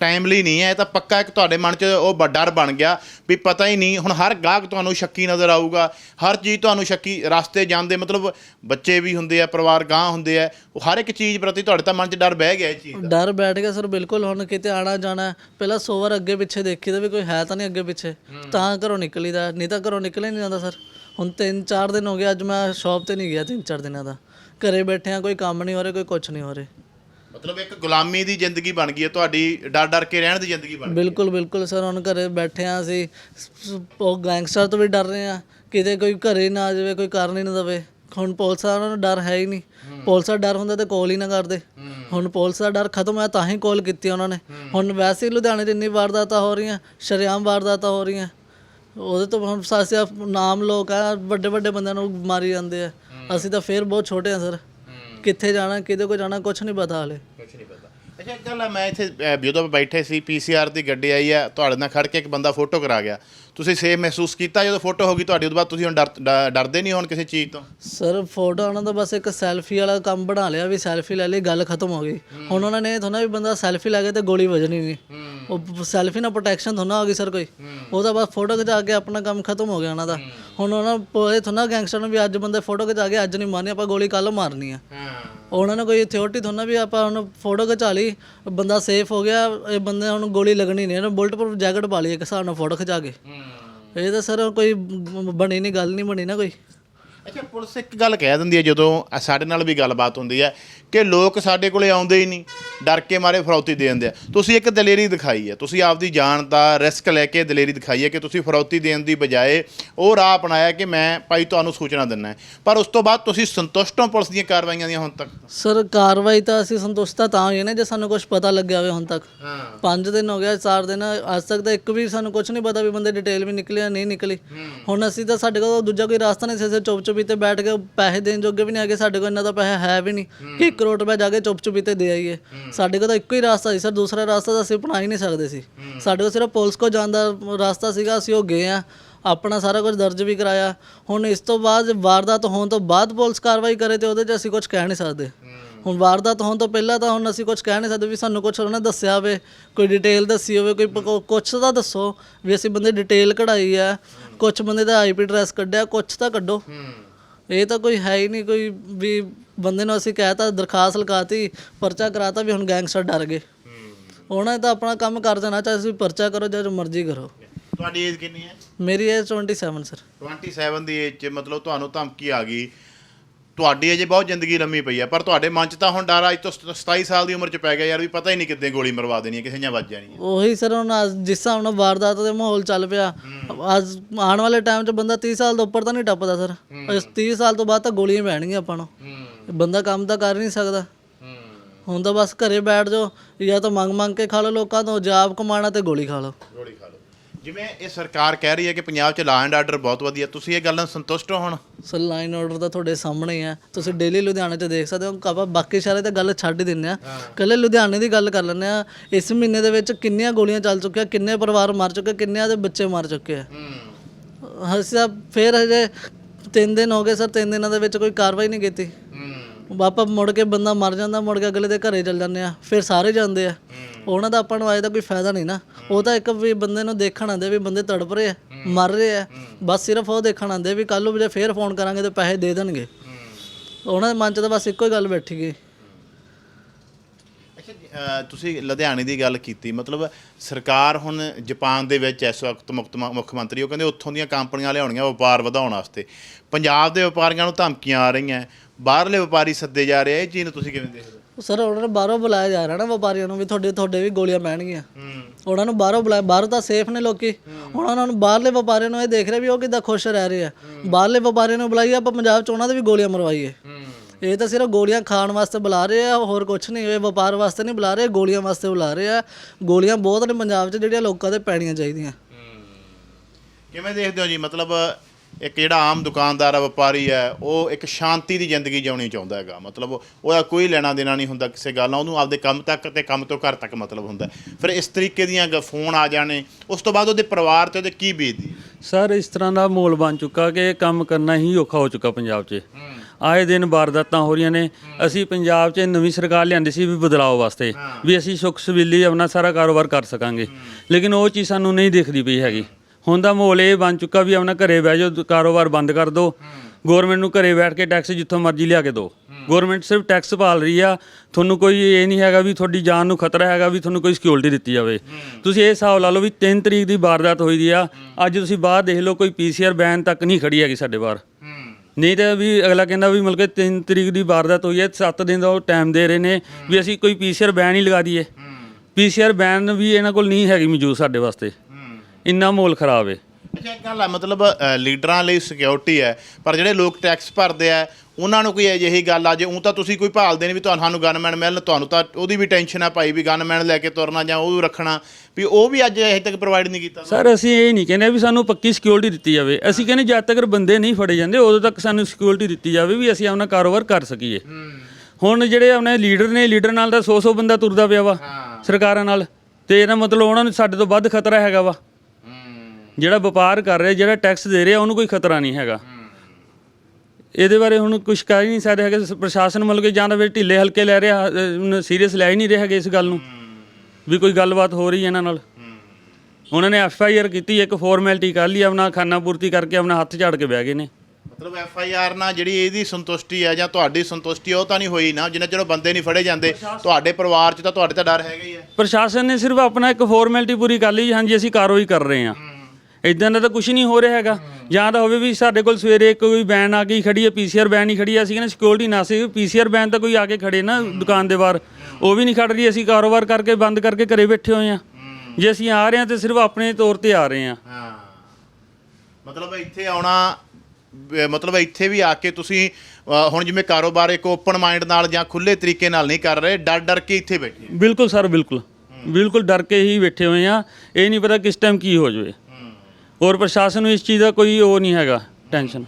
ਟਾਈਮਲੀ ਨਹੀਂ ਹੈ ਇਹ ਤਾਂ ਪੱਕਾ ਇੱਕ ਤੁਹਾਡੇ ਮਨ 'ਚ ਉਹ ਡਰ ਬਣ ਗਿਆ ਵੀ ਪਤਾ ਹੀ ਨਹੀਂ ਹੁਣ ਹਰ ਗਾਹਕ ਤੁਹਾਨੂੰ ਸ਼ੱਕੀ ਨਜ਼ਰ ਆਊਗਾ ਹਰ ਚੀਜ਼ ਤੁਹਾਨੂੰ ਸ਼ੱਕੀ ਰਸਤੇ ਜਾਂਦੇ ਮਤਲਬ ਬੱਚੇ ਵੀ ਹੁੰਦੇ ਆ ਪਰਿਵਾਰ ਗਾਂ ਹੁੰਦੇ ਆ ਉਹ ਹਰ ਇੱਕ ਚੀਜ਼ ਪ੍ਰਤੀ ਤੁਹਾਡੇ ਤਾਂ ਮਨ 'ਚ ਡਰ ਬਹਿ ਗਿਆ ਇਹ ਚੀਜ਼ ਦਾ। ਡਰ ਬੈਠ ਗਿਆ ਸਰ ਬਿਲਕੁਲ ਹੁਣ ਕਿਤੇ ਆਣਾ ਜਾਣਾ ਪਹਿਲਾਂ 100 ਵਾਰ ਅੱਗੇ ਪਿੱਛੇ ਦੇਖੀਦਾ ਵੀ ਕੋਈ ਹੈ ਤਾਂ ਨਹੀਂ ਅੱਗੇ ਪਿੱਛੇ ਤਾਂ ਘਰੋਂ ਨਿਕਲੀਦਾ ਨਹੀਂ ਤਾਂ ਘਰੋਂ ਨਿਕਲਿਆ ਨਹੀਂ ਜਾਂਦਾ ਸਰ। ਹੁਣ 3-4 ਦਿਨ ਹੋ ਗਏ ਅੱਜ ਮੈਂ ਸ਼ਾਪ ਤੇ ਨਹੀਂ ਗਿਆ 3-4 ਦਿਨਾਂ ਦਾ। ਘਰੇ ਬੈਠੇ ਆ ਕੋਈ ਕੰਮ ਨਹੀਂ ਹੋ ਰਿਹਾ ਕੋਈ ਕੁਝ ਨਹੀਂ ਹੋ ਰਿਹਾ। ਮਤਲਬ ਇੱਕ ਗੁਲਾਮੀ ਦੀ ਜ਼ਿੰਦਗੀ ਬਣ ਗਈ ਹੈ ਤੁਹਾਡੀ ਡਰ ਡਰ ਕੇ ਰਹਿਣ ਦੀ ਜ਼ਿੰਦਗੀ ਬਣ ਗਈ ਬਿਲਕੁਲ ਬਿਲਕੁਲ ਸਰ ਹੁਣ ਘਰੇ ਬੈਠੇ ਆ ਅਸੀਂ। ਸ- ਉਹ ਗੈਂਗਸਟਰ ਤੋਂ ਵੀ ਡਰ ਰਹੇ ਆ ਕਿਤੇ ਕੋਈ ਘਰੇ ਨਾ ਆ ਜਾਵੇ ਕੋਈ ਕਰ ਨਹੀਂ ਨਾ ਦਵੇ ਹੁਣ ਪੁਲਿਸ ਦਾ ਉਹਨਾਂ ਨੂੰ ਡਰ ਹੈ ਹੀ ਨਹੀਂ। ਪੁਲਿਸ ਦਾ ਡਰ ਹੁੰਦਾ ਤੇ ਕਾਲ ਹੀ ਨਾ ਕਰਦੇ। ਹੁਣ ਪੁਲਿਸ ਦਾ ਡਰ ਖਤਮ ਹੋਇਆ ਤਾਂ ਹੀ ਕਾਲ ਕੀਤੀ ਉਹਨਾਂ ਨੇ। ਹੁਣ ਵੈਸੇ ਹੀ ਲੁਧਿਆਣੇ 'ਚ ਇੰਨੀ ਵਾਰਦਾਤਾਂ ਹੋ ਰਹੀਆਂ ਸ਼ਰੇਆਮ ਵਾਰਦਾਤਾਂ ਹੋ ਰਹੀਆਂ। ਉਹਦੇ ਤੋਂ ਹੁਣ ਸਾਸਿਆ ਨਾਮ ਲੋਕ ਆ ਵੱਡੇ ਵੱਡੇ ਬੰਦਿਆਂ ਨੂੰ ਮਾਰੀ ਜਾਂਦੇ ਆ। ਅਸੀਂ ਤਾਂ ਫੇਰ ਬਹੁਤ ਛੋਟੇ ਆ ਸਰ। ਕਿੱਥੇ ਜਾਣਾ ਕਿਹਦੇ ਕੋਲ ਜਾਣਾ ਕੁਝ ਨਹੀਂ ਪਤਾ ਹਾਲੇ। ਕੁਝ ਨਹੀਂ ਪਤਾ। ਅੱਛਾ ਇੱਕ ਗੱਲ ਆ ਮੈਂ ਇੱਥੇ ਅਹ, ਜਦੋਂ ਬੈਠੇ ਸੀ ਪੀਸੀਆਰ ਦੀ ਗੱਡੀ ਆਈ ਆ ਤੁਹਾਡੇ ਨਾਲ ਖੜ ਕੇ ਇੱਕ ਬੰਦਾ ਫੋਟੋ ਕਰਾ ਗਿਆ। ਤੁਸੀਂ ਸੇਫ ਮਹਿਸੂਸ ਕੀਤਾ ਜਦੋਂ ਫੋਟੋ ਹੋ ਗਈ ਤੁਹਾਡੀ ਉਹਦੇ ਬਾਅਦ ਤੁਸੀਂ ਹੁਣ ਡਰ- ਡ- ਡਰਦੇ ਨਹੀਂ ਹੋਣ ਕਿਸੇ ਚੀਜ਼ ਤੋਂ? ਸਰ ਫੋਟੋ ਉਹਨਾਂ ਦਾ ਬਸ ਇੱਕ ਸੈਲਫੀ ਵਾਲਾ ਕੰਮ ਬਣਾ ਲਿਆ ਵੀ ਸੈਲਫੀ ਲੈ ਲਈ ਗੱਲ ਖਤਮ ਹੋ ਗਈ। ਹੁਣ ਉਹਨਾਂ ਨੇ ਥੋੜਾ ਵੀ ਬੰਦਾ ਸੈਲਫੀ ਲੈ ਗਿਆ ਤੇ ਗੋਲੀ ਵੱਜਣੀ ਨਹੀਂ ਉਹ ਸੈਲਫੀ ਨਾਲ ਪ੍ਰੋਟੈਕਸ਼ਨ ਥੋੜਾ ਹੋ ਗਈ ਸਰ ਕੋਈ। ਉਹ ਤਾਂ ਬਸ ਫੋਟੋ ਖਿਚਾ ਕੇ ਆਪਣਾ ਕੰਮ ਖਤਮ ਹੋ ਗਿਆ ਉਹਨਾਂ ਦਾ। ਹੁਣ ਉਹਨਾਂ ਪ- ਇਹ ਥੋੜਾ ਗੈਂਗਸਟਰ ਨੂੰ ਵੀ ਅੱਜ ਬੰਦੇ ਫੋਟੋ ਖਿਚਾ ਕੇ ਅੱਜ ਨਹੀਂ ਮਾਰਨੀ ਆਪਾਂ ਗੋਲੀ ਕੱਲ ਮਾਰਨੀ ਆ। ਉਹਨਾਂ ਨੇ ਕੋਈ ਅਥਾਰਟੀ ਥੋੜਾ ਵੀ ਆਪਾਂ ਹੁਣ ਫੋਟੋ ਖਿਚਾ ਲਈ ਬੰਦਾ ਸੇਫ ਹੋ ਗਿਆ ਇਹ ਬੰਦੇ ਹੁਣ ਗੋਲੀ ਲੱਗਣੀ ਨਹੀਂ ਇਹਨੇ ਬੁਲਟ ਪ੍ਰੂਫ ਜੈਕਟ ਪਾ ਲਈ ਇੱਕ ਹਿਸਾਬ ਨਾਲ ਫੋਟੋ ਖਿਚਾ ਕੇ। ਇਹ ਤਾਂ ਸਰ ਕੋਈ ਬਣੀ ਨਹੀਂ ਗੱਲ ਨਹੀਂ ਬਣੀ ਨਾ ਕੋਈ। ਅੱਛਾ ਪੁਲਿਸ ਇੱਕ ਗੱਲ ਕਹਿ ਦਿੰਦੀ ਹੈ ਜਦੋਂ ਸਾਡੇ ਨਾਲ ਵੀ ਗੱਲਬਾਤ ਹੁੰਦੀ ਹੈ ਕਿ ਲੋਕ ਸਾਡੇ ਕੋਲੇ ਆਉਂਦੇ ਹੀ ਨਹੀਂ। ਡਰ ਕੇ ਮਾਰੇ ਫਰੌਤੀ ਦੇ ਦਿੰਦੇ ਆ। ਤੁਸੀਂ ਇੱਕ ਦਲੇਰੀ ਦਿਖਾਈ ਹੈ ਤੁਸੀਂ ਆਪਦੀ ਜਾਨ ਦਾ ਰਿਸਕ ਲੈ ਕੇ ਦਲੇਰੀ ਦਿਖਾਈ ਹੈ ਕਿ ਤੁਸੀਂ ਫਰੌਤੀ ਦੇਣ ਦੀ ਬਜਾਏ ਉਹ ਰਾਹ ਅਪਣਾਇਆ ਕਿ ਮੈਂ ਭਾਈ ਤੁਹਾਨੂੰ ਸੂਚਨਾ ਦਿੰਨਾ ਹੈ। ਪਰ ਉਸ ਤੋਂ ਬਾਅਦ ਤੁਸੀਂ ਸੰਤੁਸ਼ਟ ਹੋ ਪੁਲਿਸ ਦੀਆਂ ਕਾਰਵਾਈਆਂ ਦੀਆਂ ਹੁਣ ਤੱਕ? ਸਰ ਕਾਰਵਾਈ ਤਾਂ ਅਸੀਂ ਸੰਤੁਸ਼ਟਤਾ ਤਾਂ ਹੋਈ ਨੇ ਜੇ ਸਾਨੂੰ ਕੁਝ ਪਤਾ ਲੱਗਿਆ ਹੋਵੇ ਹੁਣ ਤੱਕ। ਹਾਂ। ਪੰਜ ਦਿਨ ਹੋ ਗਿਆ ਚਾਰ ਦਿਨ ਅੱਜ ਤੱਕ ਤਾਂ ਇੱਕ ਵੀ ਸਾਨੂੰ ਕੁਝ ਨਹੀਂ ਪਤਾ ਵੀ ਬੰਦੇ ਡਿਟੇਲ ਵੀ ਨਿਕਲੀ ਜਾਂ ਨਹੀਂ ਨਿਕਲੀ। ਹੁਣ ਅਸੀਂ ਤਾਂ ਸਾਡੇ ਕੋਲ ਦੂਜਾ ਕੋਈ ਰਾਸਤਾ ਨਹੀਂ ਸੀ। ਅਸੀਂ ਚੁੱਪ ਚੁਪੀਤੇ ਬੈਠ ਕੇ ਪੈਸੇ ਦੇਣ ਜੋਗੇ ਵੀ ਨਹੀਂ ਹੈਗੇ। ਸਾਡੇ ਕੋਲ ਇੰਨਾ ਤਾਂ ਪੈਸਾ ਹੈ ਵੀ ਨਹੀਂ। ਕਿ 1 ਕਰੋੜ ਰੁਪਏ ਜਾ ਕੇ ਚੁੱਪ ਚੁਪੀਤੇ ਦੇ ਆਈਏ। ਸਾਡੇ ਕੋਲ ਤਾਂ ਇੱਕੋ ਹੀ ਰਾਸਤਾ ਸੀ। ਸਰ ਦੂਸਰਾ ਰਾਸਤਾ ਤਾਂ ਅਸੀਂ ਅਪਣਾ ਹੀ ਨਹੀਂ ਸਕਦੇ ਸੀ। ਸਾਡੇ ਕੋਲ ਸਿਰਫ ਪੁਲਿਸ ਕੋ ਜਾਣ ਦਾ ਰਾਸਤਾ ਸੀਗਾ। ਅਸੀਂ ਉਹ ਗਏ ਆ। ਆਪਣਾ ਸਾਰਾ ਕੁਝ ਦਰਜ ਵੀ ਕਰਾਇਆ। ਹੁਣ ਇਸ ਤੋਂ ਬਾਅਦ ਵਾਰਦਾਤ ਹੋਣ ਤੋਂ ਬਾਅਦ ਪੁਲਿਸ ਕਾਰਵਾਈ ਕਰੇ ਤੇ ਉਹਦੇ 'ਚ ਅਸੀਂ ਕੁਝ ਕਹਿ ਨਹੀਂ ਸਕਦੇ। ਹੁਣ ਵਾਰਦਾਤ ਹੋਣ ਤੋਂ ਪਹਿਲਾਂ ਤਾਂ ਹੁਣ ਅਸੀਂ ਕੁਝ ਕਹਿ ਨਹੀਂ ਸਕਦੇ ਵੀ ਸਾਨੂੰ ਕੁਝ ਉਹਨੇ ਦੱਸਿਆ ਹੋਵੇ। ਕੋਈ ਡਿਟੇਲ ਦੱਸੀ ਹੋਵੇ ਕੋਈ ਕੁਝ ਤਾਂ ਦੱਸੋ। ਵੀ ਅਸੀਂ ਬੰਦੇ ਡਿਟੇਲ ਕਢਾਈ ਆ। ਕੁਝ ਬੰਦੇ ਦਾ ਆਈਪੀ ਐਡਰੈਸ ਕੱਢਿਆ। ਕੁਝ ਤਾਂ ਕੱਢੋ। ਇਹ ਤਾਂ ਕੋਈ ਹੈ ਹੀ ਨਹੀਂ ਕੋਈ ਵੀ ਬੰਦੇ ਨੂੰ ਅਸੀਂ ਕਹਿਤਾ ਦਰਖਾਸਤ ਲਗਾਤੀ ਪਰਚਾ ਕਰਾਤਾ ਵੀ ਹੁਣ ਗੈਂਗਸਟਰ ਡਰ ਗਏ। ਉਹਨਾਂ ਤਾਂ ਆਪਣਾ ਕੰਮ ਕਰ ਦੇਣਾ ਚਾਹੇ ਤੁਸੀਂ ਪਰਚਾ ਕਰੋ ਜਾਂ ਜੋ ਮਰਜ਼ੀ ਕਰੋ। ਤੁਹਾਡੀ ਏਜ ਕਿੰਨੀ ਹੈ? ਮੇਰੀ ਏਜ 27 ਸਰ 27 ਦੀ ਏਜ 'ਚ ਮਤਲਬ ਤੁਹਾਨੂੰ ਧਮਕੀ ਆ ਗਈ ਤੁਹਾਡੀ ਅਜੇ ਬਹੁਤ ਜ਼ਿੰਦਗੀ ਲੰਮੀ ਪਈ ਹੈ ਪਰ ਤੁਹਾਡੇ ਮਨ 'ਚ ਤਾਂ ਹੁਣ ਡਰ ਅੱਜ ਤੋਂ 27 ਸਾਲ ਦੀ ਉਮਰ 'ਚ ਪੈ ਗਿਆ ਯਾਰ ਵੀ ਪਤਾ ਹੀ ਨਹੀਂ ਕਿੱਦਾਂ ਗੋਲੀ ਮਰਵਾ ਦੇਣੀ ਹੈ ਕਿਸੇ ਨੇ ਵੱਜ ਜਾਣੀ ਹੈ। ਉਹੀ ਸਰ ਹੁਣ ਅੱਜ ਜਿਸ ਹਿਸਾਬ ਨਾਲ ਵਾਰਦਾਤ ਦੇ ਮਾਹੌਲ ਚੱਲ ਪਿਆ ਅੱਜ ਆਉਣ ਵਾਲੇ ਟਾਈਮ 'ਚ ਬੰਦਾ 30 ਸਾਲ ਤੋਂ ਉੱਪਰ ਤਾਂ ਨਹੀਂ ਟੱਪਦਾ ਸਰ। ਇਸ 30 ਸਾਲ ਤੋਂ ਬਾਅਦ ਤਾਂ ਗੋਲੀਆਂ ਪੈਣਗੀਆਂ ਆਪਾਂ ਨੂੰ। ਬੰਦਾ ਕੰਮ ਤਾਂ ਕਰ ਨਹੀਂ ਸਕਦਾ। ਹੁਣ ਤਾਂ ਬਸ ਘਰੇ ਬੈਠ ਜਾਓ ਜਾਂ ਤਾਂ ਮੰਗ ਮੰਗ ਕੇ ਖਾ ਲਓ ਲੋਕਾਂ ਤੋਂ ਜਾਬ ਕਮਾਣਾ ਤੇ ਗੋਲੀ ਖਾ ਲਓ। ਗੋਲੀ ਖਾ ਜਿਵੇਂ ਇਹ ਸਰਕਾਰ ਕਹਿ ਰਹੀ ਹੈ ਕਿ ਪੰਜਾਬ 'ਚ ਲਾ ਐਂਡ ਆਰਡਰ ਬਹੁਤ ਵਧੀਆ ਤੁਸੀਂ ਇਹ ਗੱਲ ਨਾਲ ਸੰਤੁਸ਼ਟ ਹੋ ਹੁਣ? ਸਰ ਲਾਈਨ ਆਰਡਰ ਤਾਂ ਤੁਹਾਡੇ ਸਾਹਮਣੇ ਆ। ਤੁਸੀਂ ਡੇਲੀ ਲੁਧਿਆਣੇ 'ਚ ਦੇਖ ਸਕਦੇ ਹੋ ਆਪਾਂ ਬਾਕੀ ਸ਼ਹਿਰਾਂ ਤੇ ਗੱਲ ਛੱਡ ਹੀ ਦਿੰਨੇ ਆ। ਕੱਲੇ ਲੁਧਿਆਣੇ ਦੀ ਗੱਲ ਕਰ ਲੈਂਦੇ ਆ ਇਸ ਮਹੀਨੇ ਦੇ ਵਿੱਚ ਕਿੰਨੀਆਂ ਗੋਲੀਆਂ ਚੱਲ ਚੁੱਕੀਆਂ ਕਿੰਨੇ ਪਰਿਵਾਰ ਮਰ ਚੁੱਕੇ ਕਿੰਨਿਆਂ ਦੇ ਬੱਚੇ ਮਰ ਚੁੱਕੇ ਆ। ਹਸਿਆ ਫਿਰ ਹਜੇ ਤਿੰਨ ਦਿਨ ਹੋ ਗਏ ਸਰ ਤਿੰਨ ਦਿਨਾਂ ਦੇ ਵਿੱਚ ਕੋਈ ਕਾਰਵਾਈ ਨਹੀਂ ਕੀਤੀ। ਵਾਪਾ ਮੁੜ ਕੇ ਬੰਦਾ ਮਰ ਜਾਂਦਾ ਮੁੜ ਕੇ ਅਗਲੇ ਦੇ ਘਰੇ ਚਲ ਜਾਂਦੇ ਆ ਫਿਰ ਸਾਰੇ ਜਾਂਦੇ ਆ। ਉਹਨਾਂ ਦਾ ਆਪਾਂ ਨੂੰ ਆਏ ਦਾ ਕੋਈ ਫਾਇਦਾ ਨਹੀਂ ਨਾ। ਉਹ ਤਾਂ ਇੱਕ ਵੀ ਬੰਦੇ ਨੂੰ ਦੇਖਣ ਆਉਂਦੇ ਵੀ ਬੰਦੇ ਤੜਪ ਰਹੇ ਆ ਮਰ ਰਹੇ ਆ। ਬਸ ਸਿਰਫ ਉਹ ਦੇਖਣ ਆਉਂਦੇ ਵੀ ਕੱਲ ਨੂੰ ਜੇ ਫੇਰ ਫੋਨ ਕਰਾਂਗੇ ਤੇ ਪੈਸੇ ਦੇ ਦੇਣਗੇ। ਉਹਨਾਂ ਦੇ ਮਨ 'ਚ ਤਾਂ ਬਸ ਇੱਕੋ ਹੀ ਗੱਲ ਬੈਠੀ ਗਈ। ਅੱਛਾ ਤੁਸੀਂ ਲੁਧਿਆਣੇ ਦੀ ਗੱਲ ਕੀਤੀ ਮਤਲਬ ਸਰਕਾਰ ਹੁਣ ਜਾਪਾਨ ਦੇ ਵਿੱਚ ਇਸ ਵਕਤ ਮੁੱਖ ਮੰਤਰੀ ਉਹ ਕਹਿੰਦੇ ਉੱਥੋਂ ਦੀਆਂ ਕੰਪਨੀਆਂ ਲਿਆਉਣੀਆਂ ਵਪਾਰ ਵਧਾਉਣ ਵਾਸਤੇ। ਪੰਜਾਬ ਦੇ ਵਪਾਰੀਆਂ ਨੂੰ ਧਮਕੀਆਂ ਆ ਰਹੀਆਂ ਬਾਹਰਲੇ ਵਪਾਰੀ ਸੱਦੇ ਜਾ ਰਹੇ ਆ ਇਹ ਚੀਜ਼ ਨੂੰ ਤੁਸੀਂ ਕਿਵੇਂ ਦੇਖਦੇ ਹੋ? ਸਰ ਉਹਨਾਂ ਨੂੰ ਬਾਹਰੋਂ ਬੁਲਾਇਆ ਜਾ ਰਿਹਾ ਨਾ ਵਪਾਰੀਆਂ ਨੂੰ ਵੀ ਤੁਹਾਡੇ ਤੁਹਾਡੇ ਵੀ ਗੋਲੀਆਂ ਪੈਣਗੀਆਂ। ਉਹਨਾਂ ਨੂੰ ਬਾਹਰੋਂ ਬੁਲਾਇਆ ਬਾਹਰ ਤਾਂ ਸੇਫ ਨੇ ਲੋਕੀ। ਹੁਣ ਉਹਨਾਂ ਨੂੰ ਬਾਹਰਲੇ ਵਪਾਰੀਆਂ ਨੂੰ ਇਹ ਦੇਖ ਰਹੇ ਵੀ ਉਹ ਕਿੱਦਾਂ ਖੁਸ਼ ਰਹਿ ਰਹੇ ਆ। ਬਾਹਰਲੇ ਵਪਾਰੀਆਂ ਨੂੰ ਬੁਲਾਈਏ ਆਪਾਂ ਪੰਜਾਬ ਚ ਉਹਨਾਂ ਦੇ ਵੀ ਗੋਲੀਆਂ ਮਰਵਾਈਏ। ਇਹ ਤਾਂ ਸਿਰਫ ਗੋਲੀਆਂ ਖਾਣ ਵਾਸਤੇ ਬੁਲਾ ਰਹੇ ਆ ਹੋਰ ਕੁਝ ਨਹੀਂ। ਇਹ ਵਪਾਰ ਵਾਸਤੇ ਨਹੀਂ ਬੁਲਾ ਰਹੇ ਗੋਲੀਆਂ ਵਾਸਤੇ ਬੁਲਾ ਰਹੇ ਆ। ਗੋਲੀਆਂ ਬਹੁਤ ਨੇ ਪੰਜਾਬ 'ਚ ਜਿਹੜੀਆਂ ਲੋਕਾਂ ਦੇ ਪੈਣੀਆਂ ਚਾਹੀਦੀਆਂ। ਕਿਵੇਂ ਦੇਖਦੇ ਹੋ ਜੀ? ਮਤਲਬ ਇੱਕ ਜਿਹੜਾ ਆਮ ਦੁਕਾਨਦਾਰ ਆ ਵਪਾਰੀ ਹੈ ਉਹ ਇੱਕ ਸ਼ਾਂਤੀ ਦੀ ਜ਼ਿੰਦਗੀ ਜਿਉਣੀ ਚਾਹੁੰਦਾ ਹੈਗਾ। ਮਤਲਬ ਉਹਦਾ ਕੋਈ ਲੈਣਾ ਦੇਣਾ ਨਹੀਂ ਹੁੰਦਾ ਕਿਸੇ ਗੱਲ ਨਾਲ ਉਹਨੂੰ ਆਪਦੇ ਕੰਮ ਤੱਕ ਤੇ ਕੰਮ ਤੋਂ ਘਰ ਤੱਕ ਮਤਲਬ ਹੁੰਦਾ ਫਿਰ ਇਸ ਤਰੀਕੇ ਦੀਆਂ ਫੋਨ ਆ ਜਾਣੇ ਉਸ ਤੋਂ ਬਾਅਦ ਉਹਦੇ ਪਰਿਵਾਰ ਤੇ ਉਹਦੇ ਕੀ ਬੀਤਦੀ? ਸਰ ਇਸ ਤਰ੍ਹਾਂ ਦਾ ਮਾਹੌਲ ਬਣ ਚੁੱਕਾ ਕਿ ਇਹ ਕੰਮ ਕਰਨਾ ਹੀ ਔਖਾ ਹੋ ਚੁੱਕਾ ਪੰਜਾਬ 'ਚ। ਆਏ ਦਿਨ ਵਾਰਦਾਤਾਂ ਹੋ ਰਹੀਆਂ ਨੇ। ਅਸੀਂ ਪੰਜਾਬ 'ਚ ਨਵੀਂ ਸਰਕਾਰ ਲਿਆਂਦੀ ਸੀ ਵੀ ਬਦਲਾਅ ਵਾਸਤੇ। ਵੀ ਅਸੀਂ ਸੁੱਖ ਸਵੀਲੀ ਆਪਣਾ ਸਾਰਾ ਕਾਰੋਬਾਰ ਕਰ ਸਕਾਂਗੇ। ਲੇਕਿਨ ਉਹ ਚੀਜ਼ ਸਾਨੂੰ ਨਹੀਂ ਦਿਖਦੀ ਪਈ ਹੈਗੀ। ਹੁਣ ਦਾ ਮਾਹੌਲ ਇਹ ਬਣ ਚੁੱਕਾ ਵੀ ਆਪਣਾ ਘਰੇ ਬਹਿ ਜਾਓ ਕਾਰੋਬਾਰ ਬੰਦ ਕਰ ਦਿਓ। ਗਵਰਨਮੈਂਟ ਨੂੰ ਘਰੇ ਬੈਠ ਕੇ ਟੈਕਸ ਜਿੱਥੋਂ ਮਰਜ਼ੀ ਲਿਆ ਕੇ ਦਿਓ। ਗਵਰਨਮੈਂਟ ਸਿਰਫ ਟੈਕਸ ਭਾਲ ਰਹੀ ਆ ਤੁਹਾਨੂੰ ਕੋਈ ਇਹ ਨਹੀਂ ਹੈਗਾ ਵੀ ਤੁਹਾਡੀ ਜਾਨ ਨੂੰ ਖਤਰਾ ਹੈਗਾ ਵੀ ਤੁਹਾਨੂੰ ਕੋਈ ਸਿਕਿਉਰਿਟੀ ਦਿੱਤੀ ਜਾਵੇ। ਤੁਸੀਂ ਇਹ ਹਿਸਾਬ ਲਾ ਲਓ ਵੀ 3 ਤਰੀਕ ਦੀ ਵਾਰਦਾਤ ਹੋਈ ਦੀ ਆ ਅੱਜ ਤੁਸੀਂ ਬਾਹਰ ਦੇਖ ਲਓ ਕੋਈ ਪੀਸੀਆਰ ਬੈਨ ਤੱਕ ਨਹੀਂ ਖੜੀ ਹੈਗੀ ਸਾਡੇ ਬਾਹਰ। ਨਹੀਂ ਤਾਂ ਵੀ ਅਗਲਾ ਕਹਿੰਦਾ ਵੀ ਮਤਲਬ ਕਿ 3 ਤਰੀਕ ਦੀ ਵਾਰਦਾਤ ਹੋਈ ਹੈ 7 ਦਿਨ ਦਾ ਉਹ ਟਾਈਮ ਦੇ ਰਹੇ ਨੇ ਵੀ ਅਸੀਂ ਕੋਈ ਪੀਸੀਆਰ ਬੈਨ ਹੀ ਲਗਾ ਦਈਏ। ਪੀਸੀਆਰ ਬੈਨ ਵੀ ਇਹਨਾਂ ਕੋਲ ਨਹੀਂ ਹੈਗੀ ਮੌਜੂਦ ਸਾਡੇ ਵਾਸਤੇ। ਇੰਨਾ ਮਾਹੌਲ ਖਰਾਬ ਹੈ ਅੱਛਾ ਇੱਕ ਗੱਲ ਹੈ ਮਤਲਬ ਅ, ਲੀਡਰਾਂ ਲਈ ਸਿਕਿਉਰਿਟੀ ਹੈ ਪਰ ਜਿਹੜੇ ਲੋਕ ਟੈਕਸ ਭਰਦੇ ਆ ਉਹਨਾਂ ਨੂੰ ਕੋਈ ਅਜਿਹੀ ਗੱਲ ਆ ਜੇ ਉਹ ਤਾਂ ਤੁਸੀਂ ਕੋਈ ਭਾਲਦੇ ਨਹੀਂ ਵੀ ਤੁਹਾਨੂੰ ਸਾਨੂੰ ਗਨਮੈਨ ਮਿਲਣ ਤੁਹਾਨੂੰ ਤਾਂ ਉਹਦੀ ਵੀ ਟੈਨਸ਼ਨ ਆ ਭਾਈ ਵੀ ਗਨਮੈਨ ਲੈ ਕੇ ਤੁਰਨਾ ਜਾਂ ਉਹ ਰੱਖਣਾ ਵੀ ਉਹ ਵੀ ਅੱਜ ਅਜੇ ਤੱਕ ਪ੍ਰੋਵਾਈਡ ਨਹੀਂ ਕੀਤਾ। ਸਰ ਅਸੀਂ ਇਹ ਨਹੀਂ ਕਹਿੰਦੇ ਵੀ ਸਾਨੂੰ ਪੱਕੀ ਸਿਕਿਉਰਿਟੀ ਦਿੱਤੀ ਜਾਵੇ। ਅਸੀਂ ਕਹਿੰਦੇ ਜਦ ਤੱਕ ਬੰਦੇ ਨਹੀਂ ਫੜੇ ਜਾਂਦੇ ਉਦੋਂ ਤੱਕ ਸਾਨੂੰ ਸਿਕਿਉਰਿਟੀ ਦਿੱਤੀ ਜਾਵੇ ਵੀ ਅਸੀਂ ਆਪਣਾ ਕਾਰੋਬਾਰ ਕਰ ਸਕੀਏ। ਹੁਣ ਜਿਹੜੇ ਆਪਣੇ ਲੀਡਰ ਨੇ ਲੀਡਰ ਨਾਲ ਤਾਂ 100 100 ਬੰਦਾ ਤੁਰਦਾ ਪਿਆ ਵਾ ਸਰਕਾਰਾਂ ਨਾਲ। ਤੇ ਇਹਦਾ ਮਤਲਬ ਉਹਨਾਂ ਨੂੰ ਸਾਡੇ ਤੋਂ ਵੱਧ ਖਤਰਾ ਹੈਗਾ ਵਾ। ਜਿਹੜਾ ਵਪਾਰ ਕਰ ਰਿਹਾ ਜਿਹੜਾ ਟੈਕਸ ਦੇ ਰਿਹਾ ਉਹਨੂੰ ਕੋਈ ਖਤਰਾ ਨਹੀਂ ਹੈਗਾ। ਇਹਦੇ ਬਾਰੇ ਹੁਣ ਕੁਝ ਕਹਿ ਹੀ ਨਹੀਂ ਸਕਦੇ ਹੈਗੇ। ਪ੍ਰਸ਼ਾਸਨ ਮਤਲਬ ਕਿ ਜਾਂ ਤਾਂ ਫਿਰ ਢਿੱਲੇ ਹਲਕੇ ਲੈ ਰਿਹਾ ਸੀਰੀਅਸ ਲੈ ਹੀ ਨਹੀਂ ਰਹੇ ਹੈਗੇ ਇਸ ਗੱਲ ਨੂੰ। ਵੀ ਕੋਈ ਗੱਲਬਾਤ ਹੋ ਰਹੀ ਹੈ ਇਹਨਾਂ ਨਾਲ। ਉਹਨਾਂ ਨੇ ਐਫ ਆਈ ਆਰ ਕੀਤੀ ਇੱਕ ਫਾਰਮੈਲਿਟੀ ਕਰ ਲਈ ਆਪਣਾ ਖਾਨਾ ਪੂਰਤੀ ਕਰਕੇ ਆਪਣਾ ਹੱਥ ਝਾੜ ਕੇ ਬਹਿ ਗਏ ਨੇ। ਮਤਲਬ ਐਫ ਆਈ ਆਰ ਨਾਲ ਜਿਹੜੀ ਇਹਦੀ ਸੰਤੁਸ਼ਟੀ ਹੈ ਜਾਂ ਤੁਹਾਡੀ ਸੰਤੁਸ਼ਟੀ ਉਹ ਤਾਂ ਨਹੀਂ ਹੋਈ ਨਾ ਜਿੰਨਾ ਚਿਰ ਬੰਦੇ ਨਹੀਂ ਫੜੇ ਜਾਂਦੇ। ਤੁਹਾਡੇ ਪਰਿਵਾਰ 'ਚ ਤਾਂ ਤੁਹਾਡੇ ਤਾਂ ਡਰ ਹੈਗਾ ਹੀ ਹੈ। ਪ੍ਰਸ਼ਾਸਨ ਨੇ ਸਿਰਫ ਆਪਣਾ ਇੱਕ ਫਾਰਮੈਲਿਟੀ ਪੂਰੀ ਕਰ ਲਈ ਹਾਂਜੀ ਅਸੀਂ ਕਾਰਵਾਈ ਕਰ ਰਹੇ ਹਾਂ। ਇਦਾਂ ਦਾ ਤਾਂ ਕੁਝ ਨਹੀਂ ਹੋ ਰਿਹਾ ਹੈਗਾ। ਜਾਂ ਤਾਂ ਹੋਵੇ ਵੀ ਸਾਡੇ ਕੋਲ ਸਵੇਰੇ ਕੋਈ ਵੈਨ ਆ ਗਈ ਖੜੀ ਹੈ ਪੀਸੀਆਰ ਵੈਨ ਹੀ ਖੜੀ ਹੈ ਅਸੀਂ ਕਹਿੰਦੇ ਸਿਕਿਉਰਿਟੀ ਨਾ ਸੀ ਪੀਸੀਆਰ ਵੈਨ ਤਾਂ ਕੋਈ ਆ ਕੇ ਖੜੇ ਨਾ ਦੁਕਾਨ ਦੇ ਬਾਹਰ। ਉਹ ਵੀ ਨਹੀਂ ਖੜ ਰਹੀ ਅਸੀਂ ਕਾਰੋਬਾਰ ਕਰਕੇ ਬੰਦ ਕਰਕੇ ਘਰੇ ਬੈਠੇ ਹੋਏ ਹਾਂ। ਜੇ ਅਸੀਂ ਆ ਰਹੇ ਹਾਂ ਤੇ ਸਿਰਫ ਆਪਣੇ ਤੌਰ ਤੇ ਆ ਰਹੇ ਹਾਂ। ਹਾਂ। ਮਤਲਬ ਇੱਥੇ ਆਉਣਾ ਬ- ਮਤਲਬ ਇੱਥੇ ਵੀ ਆ ਕੇ ਤੁਸੀਂ ਅ, ਹੁਣ ਜਿਵੇਂ ਕਾਰੋਬਾਰ ਇੱਕ ਓਪਨ ਮਾਈਂਡ ਨਾਲ ਜਾਂ ਖੁੱਲੇ ਤਰੀਕੇ ਨਾਲ ਨਹੀਂ ਕਰ ਰਹੇ ਡਰ ਡਰ ਕੇ ਇੱਥੇ ਬੈਠੇ ਬਿਲਕੁਲ ਸਰ ਬਿਲਕੁਲ। ਬਿਲਕੁਲ ਡਰ ਕੇ ਹੀ ਬੈਠੇ ਹੋਏ ਆ ਇਹ ਨਹੀਂ ਪਤਾ ਕਿਸ ਟਾਈਮ ਕੀ ਹੋ ਜਾਵੇ। ਔਰ ਪ੍ਰਸ਼ਾਸਨ ਨੂੰ ਇਸ ਚੀਜ਼ ਦਾ ਕੋਈ ਉਹ ਨਹੀਂ ਹੈਗਾ ਟੈਨਸ਼ਨ।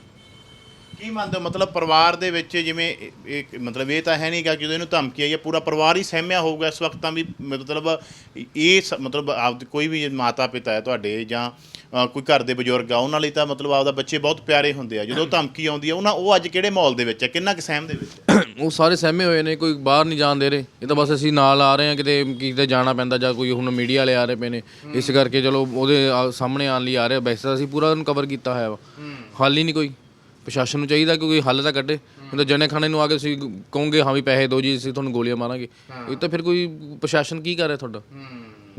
ਕੀ ਮੰਨਦੇ ਹੋ? ਮਤਲਬ ਪਰਿਵਾਰ ਦੇ ਵਿੱਚ ਜਿਵੇਂ ਇਹ- ਇਹ ਮਤਲਬ ਇਹ ਤਾਂ ਹੈ ਨਹੀਂਗਾ ਕਿ ਜਦੋਂ ਇਹਨੂੰ ਧਮਕੀ ਆਈ ਹੈ ਪੂਰਾ ਪਰਿਵਾਰ ਹੀ ਸਹਿਮਿਆ ਹੋਊਗਾ ਇਸ ਵਕਤ ਤਾਂ ਵੀ ਮਤਲਬ ਇਹ ਸ- ਮਤਲਬ ਆਪ ਕੋਈ ਵੀ ਮਾਤਾ ਪਿਤਾ ਹੈ ਤੁਹਾਡੇ ਜਾਂ ਅ, ਕੋਈ ਘਰ ਦੇ ਬਜ਼ੁਰਗ ਆ ਉਹਨਾਂ ਲਈ ਤਾਂ ਮਤਲਬ ਆਪਦਾ ਬੱਚੇ ਬਹੁਤ ਪਿਆਰੇ ਹੁੰਦੇ ਆ। ਜਦੋਂ ਧਮਕੀ ਆਉਂਦੀ ਹੈ ਉਹਨਾਂ ਉਹ ਅੱਜ ਕਿਹੜੇ ਮਾਹੌਲ ਦੇ ਵਿੱਚ ਹੈ? ਕਿੰਨਾ ਕੁ ਸਹਿਮ ਦੇ ਵਿੱਚ ਹੈ? ਉਹ ਸਾਰੇ ਸਹਿਮੇ ਹੋਏ ਨੇ ਕੋਈ ਬਾਹਰ ਨਹੀਂ ਜਾਣ ਦੇ ਰਹੇ। ਇਹ ਤਾਂ ਬਸ ਅਸੀਂ ਨਾਲ ਆ ਰਹੇ ਹਾਂ ਕਿਤੇ ਕਿਤੇ ਜਾਣਾ ਪੈਂਦਾ ਜਾਂ ਕੋਈ ਹੁਣ ਮੀਡੀਆ ਵਾਲੇ ਆ ਰਹੇ ਪਏ ਨੇ। ਇਸ ਕਰਕੇ ਚਲੋ ਉਹਦੇ ਆ- ਸਾਹਮਣੇ ਆਉਣ ਲਈ ਆ ਰਹੇ ਵੈਸੇ ਤਾਂ ਅਸੀਂ ਪੂਰਾ ਉਹਨੂੰ ਕਵਰ ਕੀਤਾ ਹੋਇਆ ਵਾ। ਹੱਲ ਹੀ ਨਹੀਂ ਕੋਈ। ਪ੍ਰਸ਼ਾਸਨ ਨੂੰ ਚਾਹੀਦਾ ਕਿ ਕੋਈ ਹੱਲ ਤਾਂ ਕੱਢੇ। ਨਹੀਂ ਤਾਂ ਜਣੇ ਖਾਣੇ ਨੂੰ ਆ ਕੇ ਤੁਸੀਂ ਕਹੋਗੇ ਹਾਂ ਵੀ ਪੈਸੇ ਦਿਓ ਜੀ ਅਸੀਂ ਤੁਹਾਨੂੰ ਗੋਲੀਆਂ ਮਾਰਾਂਗੇ। ਇਹ ਤਾਂ ਫਿਰ ਕੋਈ ਪ੍ਰਸ਼ਾਸਨ ਕੀ ਕਰ ਰਿਹਾ ਤੁਹਾਡਾ?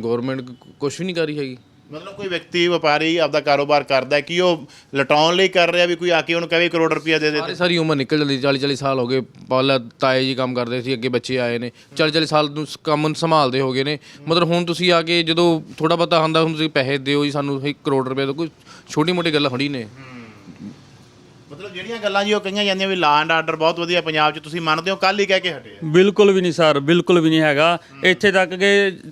ਗਵਰਨਮੈਂਟ ਕੁਝ ਵੀ ਨਹੀਂ ਕਰ ਰਹੀ ਹੈਗੀ। ਮਤਲਬ ਕੋਈ ਵਿਅਕਤੀ ਵਪਾਰੀ ਆਪਦਾ ਕਾਰੋਬਾਰ ਕਰਦਾ ਹੈ ਕਿ ਉਹ ਲਟਾਉਣ ਲਈ ਕਰ ਰਿਹਾ ਵੀ ਕੋਈ ਆ ਕੇ ਉਹਨੂੰ ਕਹੇ ਕਰੋੜ ਰੁਪਇਆ ਦੇ ਦੇ ਸਾਰੀ ਸਾਰੀ ਉਮਰ ਨਿਕਲ ਜਾਂਦੀ 40 40 ਸਾਲ ਹੋ ਗਏ। ਪਹਿਲਾਂ ਤਾਏ ਜੀ ਕੰਮ ਕਰਦੇ ਸੀ ਅੱਗੇ ਬੱਚੇ ਆਏ ਨੇ। 40 40 ਸਾਲ ਨੂੰ ਕੰਮ ਸੰਭਾਲਦੇ ਹੋ ਗਏ ਨੇ। ਮਤਲਬ ਹੁਣ ਤੁਸੀਂ ਆ ਕੇ ਜਦੋਂ ਥੋੜਾ ਬਹੁਤਾ ਹੁੰਦਾ ਹੁਣ ਤੁਸੀਂ ਪੈਸੇ ਦਿਓ ਜੀ ਸਾਨੂੰ 1 ਕਰੋੜ ਰੁਪਏ ਦਾ ਕੋਈ ਛੋਟੀ ਮੋਟੀ ਗੱਲ ਥੋੜੀ ਨੇ। ਮਤਲਬ ਜਿਹੜੀਆਂ ਗੱਲਾਂ ਜੀ ਉਹ ਕਹੀਆਂ ਜਾਂਦੀਆਂ ਵੀ ਲਾ ਐਂਡ ਆਰਡਰ ਬਹੁਤ ਵਧੀਆ ਪੰਜਾਬ 'ਚ ਤੁਸੀਂ ਮੰਨਦੇ ਹੋ ਕੱਲ ਹੀ ਕਹਿ ਕੇ ਹਟੇ ਆ। ਬਿਲਕੁਲ ਵੀ ਨਹੀਂ ਸਰ ਬਿਲਕੁਲ ਵੀ ਨਹੀਂ ਹੈਗਾ। ਇੱਥੇ ਤੱਕ ਕਿ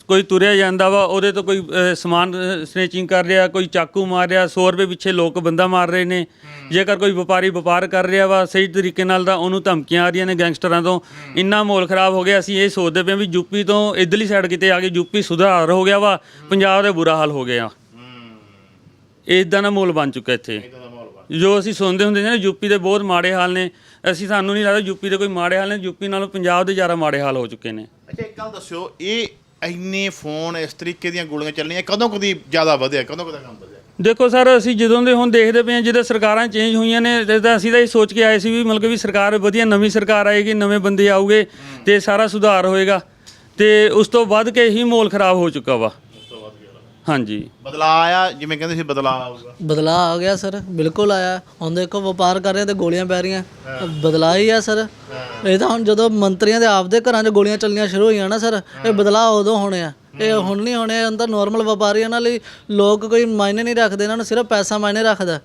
ਕੋਈ ਤੁਰਿਆ ਜਾਂਦਾ ਵਾ ਉਹਦੇ ਤੋਂ ਕੋਈ ਅਹ, ਸਮਾਨ ਸਨੇਚਿੰਗ ਕਰ ਰਿਹਾ ਕੋਈ ਚਾਕੂ ਮਾਰ ਰਿਹਾ 100 ਰੁਪਏ ਪਿੱਛੇ ਲੋਕ ਬੰਦਾ ਮਾਰ ਰਹੇ ਨੇ। ਜੇਕਰ ਕੋਈ ਵਪਾਰੀ ਵਪਾਰ ਕਰ ਰਿਹਾ ਵਾ ਸਹੀ ਤਰੀਕੇ ਨਾਲ ਤਾਂ ਉਹਨੂੰ ਧਮਕੀਆਂ ਆ ਰਹੀਆਂ ਨੇ ਗੈਂਗਸਟਰਾਂ ਤੋਂ। ਇੰਨਾ ਮਾਹੌਲ ਖਰਾਬ ਹੋ ਗਿਆ ਅਸੀਂ ਇਹ ਸੋਚਦੇ ਪਏ ਹਾਂ ਵੀ ਯੂਪੀ ਤੋਂ ਇਧਰਲੀ ਸਾਈਡ ਕਿਤੇ ਆ ਕੇ ਯੂਪੀ ਸੁਧਾਰ ਹੋ ਗਿਆ ਵਾ ਪੰਜਾਬ ਦਾ ਬੁਰਾ ਹਾਲ ਹੋ ਗਿਆ ਇਦਾਂ ਦਾ ਮਾਹੌਲ ਬਣ ਚੁੱਕਾ ਇੱਥੇ। ਜੋ ਅਸੀਂ ਸੁਣਦੇ ਹੁੰਦੇ ਨਾ ਯੂਪੀ ਦੇ ਬਹੁਤ ਮਾੜੇ ਹਾਲ ਨੇ। ਅਸੀਂ ਸਾਨੂੰ ਨਹੀਂ ਲੱਗਦਾ ਯੂਪੀ ਦੇ ਕੋਈ ਮਾੜੇ ਹਾਲ ਨੇ। ਯੂਪੀ ਨਾਲੋਂ ਪੰਜਾਬ ਦੇ ਜ਼ਿਆਦਾ ਮਾੜੇ ਹਾਲ ਹੋ ਚੁੱਕੇ ਨੇ। ਅੱਛਾ ਇੱਕ ਗੱਲ ਦੱਸਿਓ ਇਹ ਇੰਨੇ ਫੋਨ ਇਸ ਤਰੀਕੇ ਦੀਆਂ ਗੋਲੀਆਂ ਚੱਲਣੀਆਂ ਕਦੋਂ ਕਦੀ ਜ਼ਿਆਦਾ ਵਧਿਆ ਕਦੋਂ ਕਦਾ ਕੰਮ ਵਧਿਆ? ਦੇਖੋ ਸਰ ਅਸੀਂ ਜਦੋਂ ਦੇ ਹੁਣ ਦੇਖਦੇ ਪਏ ਹਾਂ ਜਦੋਂ ਸਰਕਾਰਾਂ ਚੇਂਜ ਹੋਈਆਂ ਨੇ ਤੇ ਅਸੀਂ ਤਾਂ ਇਹ ਸੋਚ ਕੇ ਆਏ ਸੀ ਵੀ ਮਤਲਬ ਵੀ ਸਰਕਾਰ ਵਧੀਆ ਨਵੀਂ ਸਰਕਾਰ ਆਏਗੀ ਨਵੇਂ ਬੰਦੇ ਆਉਗੇ ਤੇ ਸਾਰਾ ਸੁਧਾਰ ਹੋਏਗਾ। ਤੇ ਉਸ ਤੋਂ ਵੱਧ ਕੇ ਹੀ ਮਾਹੌਲ ਖਰਾਬ ਹੋ ਚੁੱਕਾ ਵਾ। ਹਾਂਜੀ। ਬਦਲਾ ਆਇਆ ਜਿਵੇਂ ਕਹਿੰਦੇ ਸੀ ਬਦਲਾ ਆਊਗਾ। ਬਦਲਾਅ ਆ ਗਿਆ ਸਰ ਬਿਲਕੁਲ ਆਇਆ। ਹੁਣ ਦੇਖੋ ਵਪਾਰ ਕਰ ਰਹੇ ਤੇ ਗੋਲੀਆਂ ਪੈ ਰਹੀਆਂ। ਬਦਲਾਅ ਹੀ ਆ ਸਰ। ਇਹ ਤਾਂ ਹੁਣ ਜਦੋਂ ਮੰਤਰੀਆਂ ਦੇ ਆਪਦੇ ਘਰਾਂ 'ਚ ਗੋਲੀਆਂ ਚੱਲਣੀਆਂ ਸ਼ੁਰੂ ਹੋਈਆਂ ਨਾ ਸਰ ਇਹ ਬਦਲਾਅ ਉਦੋਂ ਹੋਣੇ ਆ। ਇਹ ਹੁਣ ਨਹੀਂ ਹੋਣੇ ਇਹ ਤਾਂ ਨਾਰਮਲ ਵਪਾਰੀਆਂ ਨਾਲ ਹੀ ਲੋਕ ਕੋਈ ਮਾਇਨੇ ਨਹੀਂ ਰੱਖਦੇ ਇਹਨਾਂ ਨੂੰ ਸਿਰਫ ਪੈਸਾ ਮਾਇਨੇ ਰੱਖਦਾ।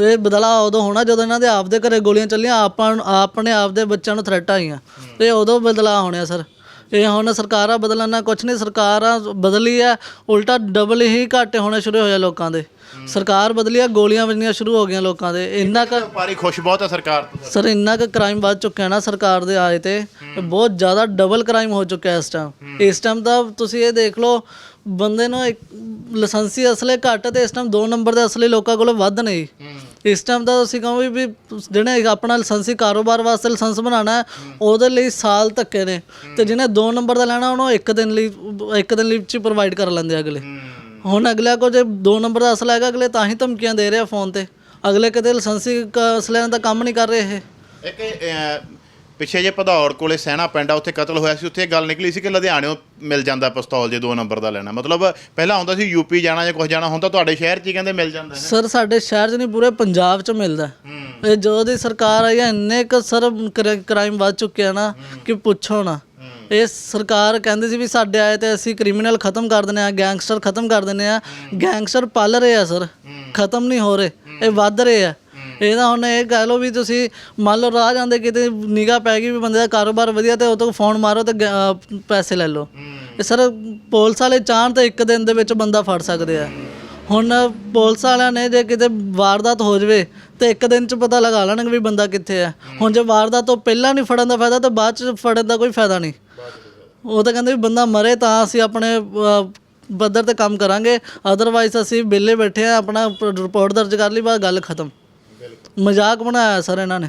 ਇਹ ਬਦਲਾਅ ਉਦੋਂ ਹੋਣਾ ਜਦੋਂ ਇਹਨਾਂ ਦੇ ਆਪਦੇ ਘਰੇ ਗੋਲੀਆਂ ਚੱਲੀਆਂ ਆਪਾਂ ਆਪਣੇ ਆਪਦੇ ਬੱਚਿਆਂ ਨੂੰ ਥ੍ਰੈਟ ਆਈਆਂ। ਇਹ ਉਦੋਂ ਬਦਲਾਅ ਹੋਣਿਆ ਸਰ। ਇਹ ਹੁਣ ਸਰਕਾਰਾਂ ਬਦਲਣ ਕੁਛ ਨਹੀਂ ਸਰਕਾਰਾਂ ਬਦਲੀ ਆ ਉਲਟਾ ਡਬਲ ਹੀ ਘਾਟੇ ਹੋਣੇ ਸ਼ੁਰੂ ਹੋਏ ਲੋਕਾਂ ਦੇ। ਸਰਕਾਰ ਬਦਲੀ ਆ ਗੋਲੀਆਂ ਵੱਜਣੀਆਂ ਸ਼ੁਰੂ ਹੋ ਗਈਆਂ ਲੋਕਾਂ ਦੇ। ਇੰਨਾ ਕੁ ਵਪਾਰੀ ਖੁਸ਼ ਬਹੁਤ ਹੈ ਸਰਕਾਰ ਤੋਂ? ਸਰ ਇੰਨਾ ਕੁ ਕ੍ਰਾਈਮ ਵੱਧ ਚੁੱਕਿਆ ਨਾ ਸਰਕਾਰ ਦੇ ਆਏ ਤੇ। ਬਹੁਤ ਜ਼ਿਆਦਾ ਡਬਲ ਕ੍ਰਾਈਮ ਹੋ ਚੁੱਕਿਆ ਇਸ ਟਾਈਮ ਇਸ ਟਾਈਮ ਦਾ ਤੁਸੀਂ ਇਹ ਦੇਖ ਲਓ ਬੰਦੇ ਨੂੰ ਇੱਕ ਲਾਇਸੈਂਸੀ ਅਸਲੇ ਘੱਟ ਤੇ ਇਸ ਟਾਈਮ 2 ਨੰਬਰ ਦੇ ਅਸਲੇ ਲੋਕਾਂ ਕੋਲ ਵੱਧ ਨੇ। ਇਸ ਟਾਈਮ ਦਾ ਤੁਸੀਂ ਕਹੋ ਵੀ ਵੀ ਜਿਹੜੇ ਆਪਣਾ ਲਾਇਸੈਂਸੀ ਕਾਰੋਬਾਰ ਵਾਸਤੇ ਲਾਇਸੈਂਸ ਬਣਾਉਣਾ ਹੈ, ਉਹਦੇ ਲਈ ਸਾਲ ਧੱਕੇ ਨੇ। ਤੇ ਜਿਹਨੇ 2 ਨੰਬਰ ਦਾ ਲੈਣਾ ਉਹਨੂੰ ਇੱਕ ਦਿਨ ਲਈ ਇੱਕ ਦਿਨ ਲਈ ਚ ਪ੍ਰੋਵਾਈਡ ਕਰ ਲੈਂਦੇ ਆ ਅਗਲੇ। ਹੁਣ ਅਗਲੇ ਕੋ ਜੇ 2 ਨੰਬਰ ਦਾ ਅਸਲਾ ਹੈਗਾ ਅਗਲੇ ਤਾਂ ਹੀ ਧਮਕੀਆਂ ਦੇ ਰਿਹਾ ਫੋਨ ਤੇ। ਅਗਲੇ ਕਦੇ ਲਾਇਸੈਂਸੀ ਕ- ਅਸਲਿਆਂ ਦਾ ਕੰਮ ਨਹੀਂ ਕਰ ਰਹੇ ਇਹ। ਇੱਕ ਅਹ, ਪਿੱਛੇ ਜੇ ਭਦੌੜ ਕੋਲੇ ਸੈਣਾ ਪਿੰਡ ਆ ਉੱਥੇ ਕਤਲ ਹੋਇਆ ਸੀ ਉੱਥੇ ਇਹ ਗੱਲ ਨਿਕਲੀ ਸੀ ਕਿ ਲੁਧਿਆਣਿਓਂ ਮਿਲ ਜਾਂਦਾ ਪਿਸਤੌਲ ਜੇ ਦੋ ਨੰਬਰ ਦਾ ਲੈਣਾ। ਮਤਲਬ ਪਹਿਲਾਂ ਹੁੰਦਾ ਸੀ ਯੂਪੀ ਜਾਣਾ ਜਾਂ ਕੁਝ ਜਾਣਾ ਤਾਂ ਤੁਹਾਡੇ ਸ਼ਹਿਰ 'ਚ ਹੀ ਕਹਿੰਦੇ ਮਿਲ ਜਾਂਦਾ ਹੈ ਸਰ ਸਾਡੇ ਸ਼ਹਿਰ 'ਚ ਨਹੀਂ ਪੂਰੇ ਪੰਜਾਬ 'ਚ ਮਿਲਦਾ। ਇਹ ਜਦੋਂ ਦੀ ਸਰਕਾਰ ਆਈ ਹੈ ਇੰਨੇ ਕੁ ਸਰ ਕ੍ਰਾਈਮ ਵੱਧ ਚੁੱਕੇ ਆ ਨਾ ਕਿ ਪੁੱਛੋ ਨਾ। ਇਹ ਸਰਕਾਰ ਕਹਿੰਦੀ ਸੀ ਵੀ ਸਾਡੇ ਆਏ ਤੇ ਅਸੀਂ ਕ੍ਰਿਮੀਨਲ ਖਤਮ ਕਰ ਦਿੰਦੇ ਆ ਗੈਂਗਸਟਰ ਖਤਮ ਕਰ ਦਿੰਦੇ ਆ। ਗੈਂਗਸਟਰ ਪਲ ਰਹੇ ਆ ਸਰ। ਖਤਮ ਨਹੀਂ ਹੋ ਰਹੇ ਇਹ ਵੱਧ ਰਹੇ ਆ। ਇਹਦਾ ਹੁਣ ਇਹ ਕਹਿ ਲਓ ਵੀ ਤੁਸੀਂ ਮੰਨ ਲਓ ਰਾਹ ਜਾਂਦੇ ਕਿਤੇ ਨਿਗਾਹ ਪੈ ਗਈ ਵੀ ਬੰਦੇ ਦਾ ਕਾਰੋਬਾਰ ਵਧੀਆ ਤੇ ਉਹ ਤੋਂ ਫੋਨ ਮਾਰੋ ਤੇ ਗ- ਪੈਸੇ ਲੈ ਲਓ। ਇਹ ਸਰ ਪੁਲਿਸ ਵਾਲੇ ਚਾਹਣ ਤਾਂ ਇੱਕ ਦਿਨ ਦੇ ਵਿੱਚ ਬੰਦਾ ਫੜ ਸਕਦੇ ਆ। ਹੁਣ ਪੁਲਿਸ ਵਾਲਿਆਂ ਨੇ ਜੇ ਕਿਤੇ ਵਾਰਦਾਤ ਹੋ ਜਵੇ ਤੇ ਇੱਕ ਦਿਨ ਚ ਪਤਾ ਲਗਾ ਲੈਣਗੇ ਵੀ ਬੰਦਾ ਕਿੱਥੇ ਆ। ਹੁਣ ਜੇ ਵਾਰਦਾਤ ਤੋਂ ਪਹਿਲਾਂ ਨਹੀਂ ਫੜਨ ਦਾ ਫਾਇਦਾ ਤਾਂ ਬਾਅਦ ਚ ਫੜਨ ਦਾ ਕੋਈ ਫਾਇਦਾ ਨਹੀਂ। ਉਹ ਤਾਂ ਕਹਿੰਦੇ ਵੀ ਬੰਦਾ ਮਰੇ ਤਾਂ ਅਸੀਂ ਆਪਣੇ ਅਹ, ਪੱਧਰ ਤੇ ਕੰਮ ਕਰਾਂਗੇ। ਅਦਰਵਾਈਜ਼ ਅਸੀਂ ਵਿਹਲੇ ਬੈਠੇ ਆ ਆਪਣਾ ਰਿਪੋਰਟ ਦਰਜ ਕਰ ਲਈ ਬਸ ਗੱਲ ਖਤਮ। ਮਜ਼ਾਕ ਬਣਾਇਆ ਸਰ ਇਹਨਾਂ ਨੇ।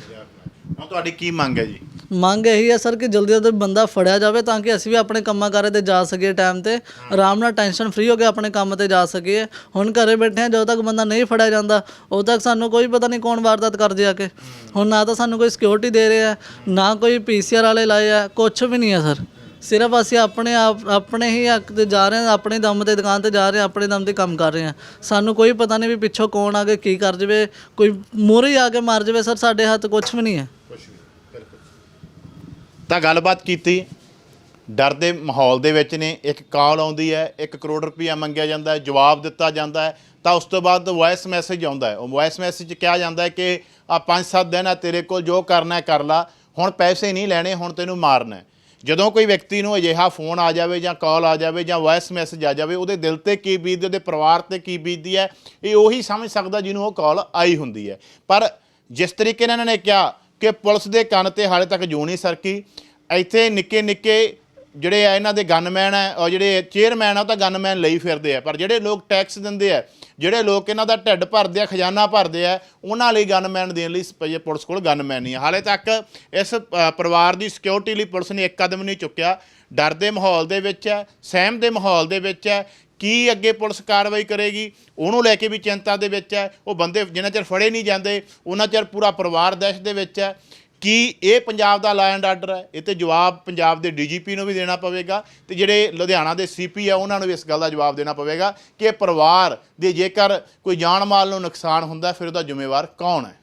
ਹੁਣ ਤੁਹਾਡੀ ਕੀ ਮੰਗ ਹੈ ਜੀ? ਮੰਗ ਇਹੀ ਹੈ ਸਰ ਕਿ ਜਲਦੀ ਤੋਂ ਜਲਦੀ ਬੰਦਾ ਫੜਿਆ ਜਾਵੇ ਤਾਂ ਕਿ ਅਸੀਂ ਵੀ ਆਪਣੇ ਕੰਮਾਂ ਕਾਰੇ ਤੇ ਜਾ ਸਕੀਏ ਟਾਈਮ ਤੇ। ਆਰਾਮ ਨਾਲ ਟੈਨਸ਼ਨ ਫ੍ਰੀ ਹੋ ਕੇ ਆਪਣੇ ਕੰਮ ਤੇ ਜਾ ਸਕੀਏ। ਹੁਣ ਘਰੇ ਬੈਠੇ ਆ ਜਦੋਂ ਤੱਕ ਬੰਦਾ ਨਹੀਂ ਫੜਿਆ ਜਾਂਦਾ ਉਦੋਂ ਤੱਕ ਸਾਨੂੰ ਕੋਈ ਪਤਾ ਨਹੀਂ ਕੌਣ ਵਾਰਦਾਤ ਕਰ ਜੇ ਆ ਕੇ। ਹੁਣ ਨਾ ਤਾਂ ਸਾਨੂੰ ਕੋਈ ਸਿਕਿਉਰਿਟੀ ਦੇ ਰਿਹਾ ਨਾ ਕੋਈ ਪੀਸੀਆਰ ਵਾਲੇ ਲਾਏ ਆ ਕੁਝ ਵੀ ਨਹੀਂ ਹੈ ਸਰ। ਸਿਰਫ ਅਸੀਂ ਆਪਣੇ ਆਪ, ਆਪਣੇ ਹੀ ਹੱਕ ਤੇ ਜਾ ਰਹੇ ਹਾਂ, ਆਪਣੇ ਦਮ ਤੇ ਦੁਕਾਨ ਤੇ ਜਾ ਰਹੇ ਹਾਂ, ਆਪਣੇ ਦਮ ਤੇ ਕੰਮ ਕਰ ਰਹੇ ਹਾਂ। ਸਾਨੂੰ ਕੋਈ ਪਤਾ ਨਹੀਂ ਵੀ ਪਿੱਛੋਂ ਕੌਣ ਆ ਕੇ ਕੀ ਕਰ ਜਵੇ, ਕੋਈ ਮੂਹਰੇ ਆ ਕੇ ਮਾਰ ਜਵੇ, ਸਰ, ਸਾਡੇ ਹੱਥ ਕੁਝ ਵੀ ਨਹੀਂ ਹੈ। ਤਾਂ ਗੱਲਬਾਤ ਕੀਤੀ। ਡਰ ਦੇ ਮਾਹੌਲ ਦੇ ਵਿੱਚ ਨੇ। ਇੱਕ ਕਾਲ ਆਉਂਦੀ ਹੈ 1 ਕਰੋੜ ਰੁਪਇਆ ਮੰਗਿਆ ਜਾਂਦਾ ਹੈ, ਜਵਾਬ ਦਿੱਤਾ ਜਾਂਦਾ ਹੈ। ਤਾਂ ਉਸ ਤੋਂ ਬਾਅਦ ਵੌਇਸ ਮੈਸੇਜ ਆਉਂਦਾ ਹੈ। ਉਹ ਵੌਇਸ ਮੈਸੇਜ 'ਚ ਕਿਹਾ ਜਾਂਦਾ ਹੈ ਕਿ ਆ 5-7 ਦਿਨ ਆ ਤੇਰੇ ਕੋਲ, ਜੋ ਕਰਨਾ ਹੈ ਕਰ ਲਾ। ਹੁਣ ਪੈਸੇ ਨਹੀਂ ਲੈਣੇ, ਹੁਣ ਤੈਨੂੰ ਮਾਰਨਾ ਹੈ। ਜਦੋਂ ਕੋਈ ਵਿਅਕਤੀ ਨੂੰ ਅਜਿਹਾ ਫੋਨ ਆ ਜਾਵੇ ਜਾਂ ਕਾਲ ਆ ਜਾਵੇ ਜਾਂ ਵੌਇਸ ਮੈਸੇਜ ਆ ਜਾਵੇ, ਉਹਦੇ ਦਿਲ ਤੇ ਕੀ ਬੀਤਦੀ ਉਹਦੇ ਪਰਿਵਾਰ ਤੇ ਕੀ ਬੀਤਦੀ ਹੈ, ਇਹ ਉਹੀ ਸਮਝ ਸਕਦਾ ਜਿਹਨੂੰ ਉਹ ਕਾਲ ਆਈ ਹੁੰਦੀ ਹੈ। ਪਰ ਜਿਸ ਤਰੀਕੇ ਨਾਲ ਇਹਨਾਂ ਨੇ ਕਿਹਾ ਕਿ ਪੁਲਿਸ ਦੇ ਕੰਨ ਤੇ ਹਾਲੇ ਤੱਕ ਜੂ ਨਹੀਂ ਸਰਕੀ, ਇੱਥੇ ਨਿੱਕੇ ਨਿੱਕੇ ਜਿਹੜੇ ਆ ਇਹਨਾਂ ਦੇ ਗਨਮੈਨ ਆ, ਔਰ ਜਿਹੜੇ ਚੇਅਰਮੈਨ ਆ, ਉਹ ਤਾਂ ਗਨਮੈਨ ਲਈ ਫਿਰਦੇ ਆ। ਪਰ ਜਿਹੜੇ ਲੋਕ ਟੈਕਸ ਦਿੰਦੇ ਆ, ਜਿਹੜੇ ਲੋਕ ਇਹਨਾਂ ਦਾ ਢਿੱਡ ਭਰਦੇ ਆ, ਖਜ਼ਾਨਾ ਭਰਦੇ ਆ, ਉਹਨਾਂ ਲਈ ਗਨਮੈਨ ਦੇਣ ਲਈ ਪੁਲਿਸ ਕੋਲ ਗਨਮੈਨ ਨਹੀਂ ਆ। ਹਾਲੇ ਤੱਕ ਇਸ ਪਰਿਵਾਰ ਦੀ ਸਿਕਿਉਰਿਟੀ ਲਈ ਪੁਲਿਸ ਨੇ ਇੱਕ ਕਦਮ ਨਹੀਂ ਚੁੱਕਿਆ। ਡਰ ਦੇ ਮਾਹੌਲ ਦੇ ਵਿੱਚ ਹੈ ਸਹਿਮ ਦੇ ਮਾਹੌਲ ਦੇ ਵਿੱਚ ਹੈ ਕੀ ਅੱਗੇ ਪੁਲਿਸ ਕਾਰਵਾਈ ਕਰੇਗੀ, ਉਹਨੂੰ ਲੈ ਕੇ ਵੀ ਚਿੰਤਾ ਦੇ ਵਿੱਚ ਹੈ ਉਹ ਬੰਦੇ ਜਿੰਨਾ ਚਿਰ ਫੜੇ ਨਹੀਂ ਜਾਂਦੇ, ਉਹਨਾਂ ਚਿਰ ਪੂਰਾ ਪਰਿਵਾਰ ਦਹਿਸ਼ਤ ਦੇ ਵਿੱਚ ਹੈ ਕਿ ਇਹ ਪੰਜਾਬ ਦਾ ਲਾ ਐਂਡ ਆਰਡਰ ਹੈ, ਇਹ ਤੇ ਜਵਾਬ ਪੰਜਾਬ ਦੇ ਡੀਜੀਪੀ ਨੂੰ ਵੀ ਦੇਣਾ ਪਵੇਗਾ ਤੇ ਜਿਹੜੇ ਲੁਧਿਆਣਾ ਦੇ ਸੀਪੀ ਆ, ਉਹਨਾਂ ਨੂੰ ਵੀ ਇਸ ਗੱਲ ਦਾ ਜਵਾਬ ਦੇਣਾ ਪਵੇਗਾ ਕਿ ਪਰਿਵਾਰ ਦੇ ਜੇਕਰ ਕੋਈ ਜਾਨ ਮਾਲ ਨੂੰ ਨੁਕਸਾਨ ਹੁੰਦਾ, ਫਿਰ ਉਹਦਾ ਜ਼ਿੰਮੇਵਾਰ ਕੌਣ ਹੈ?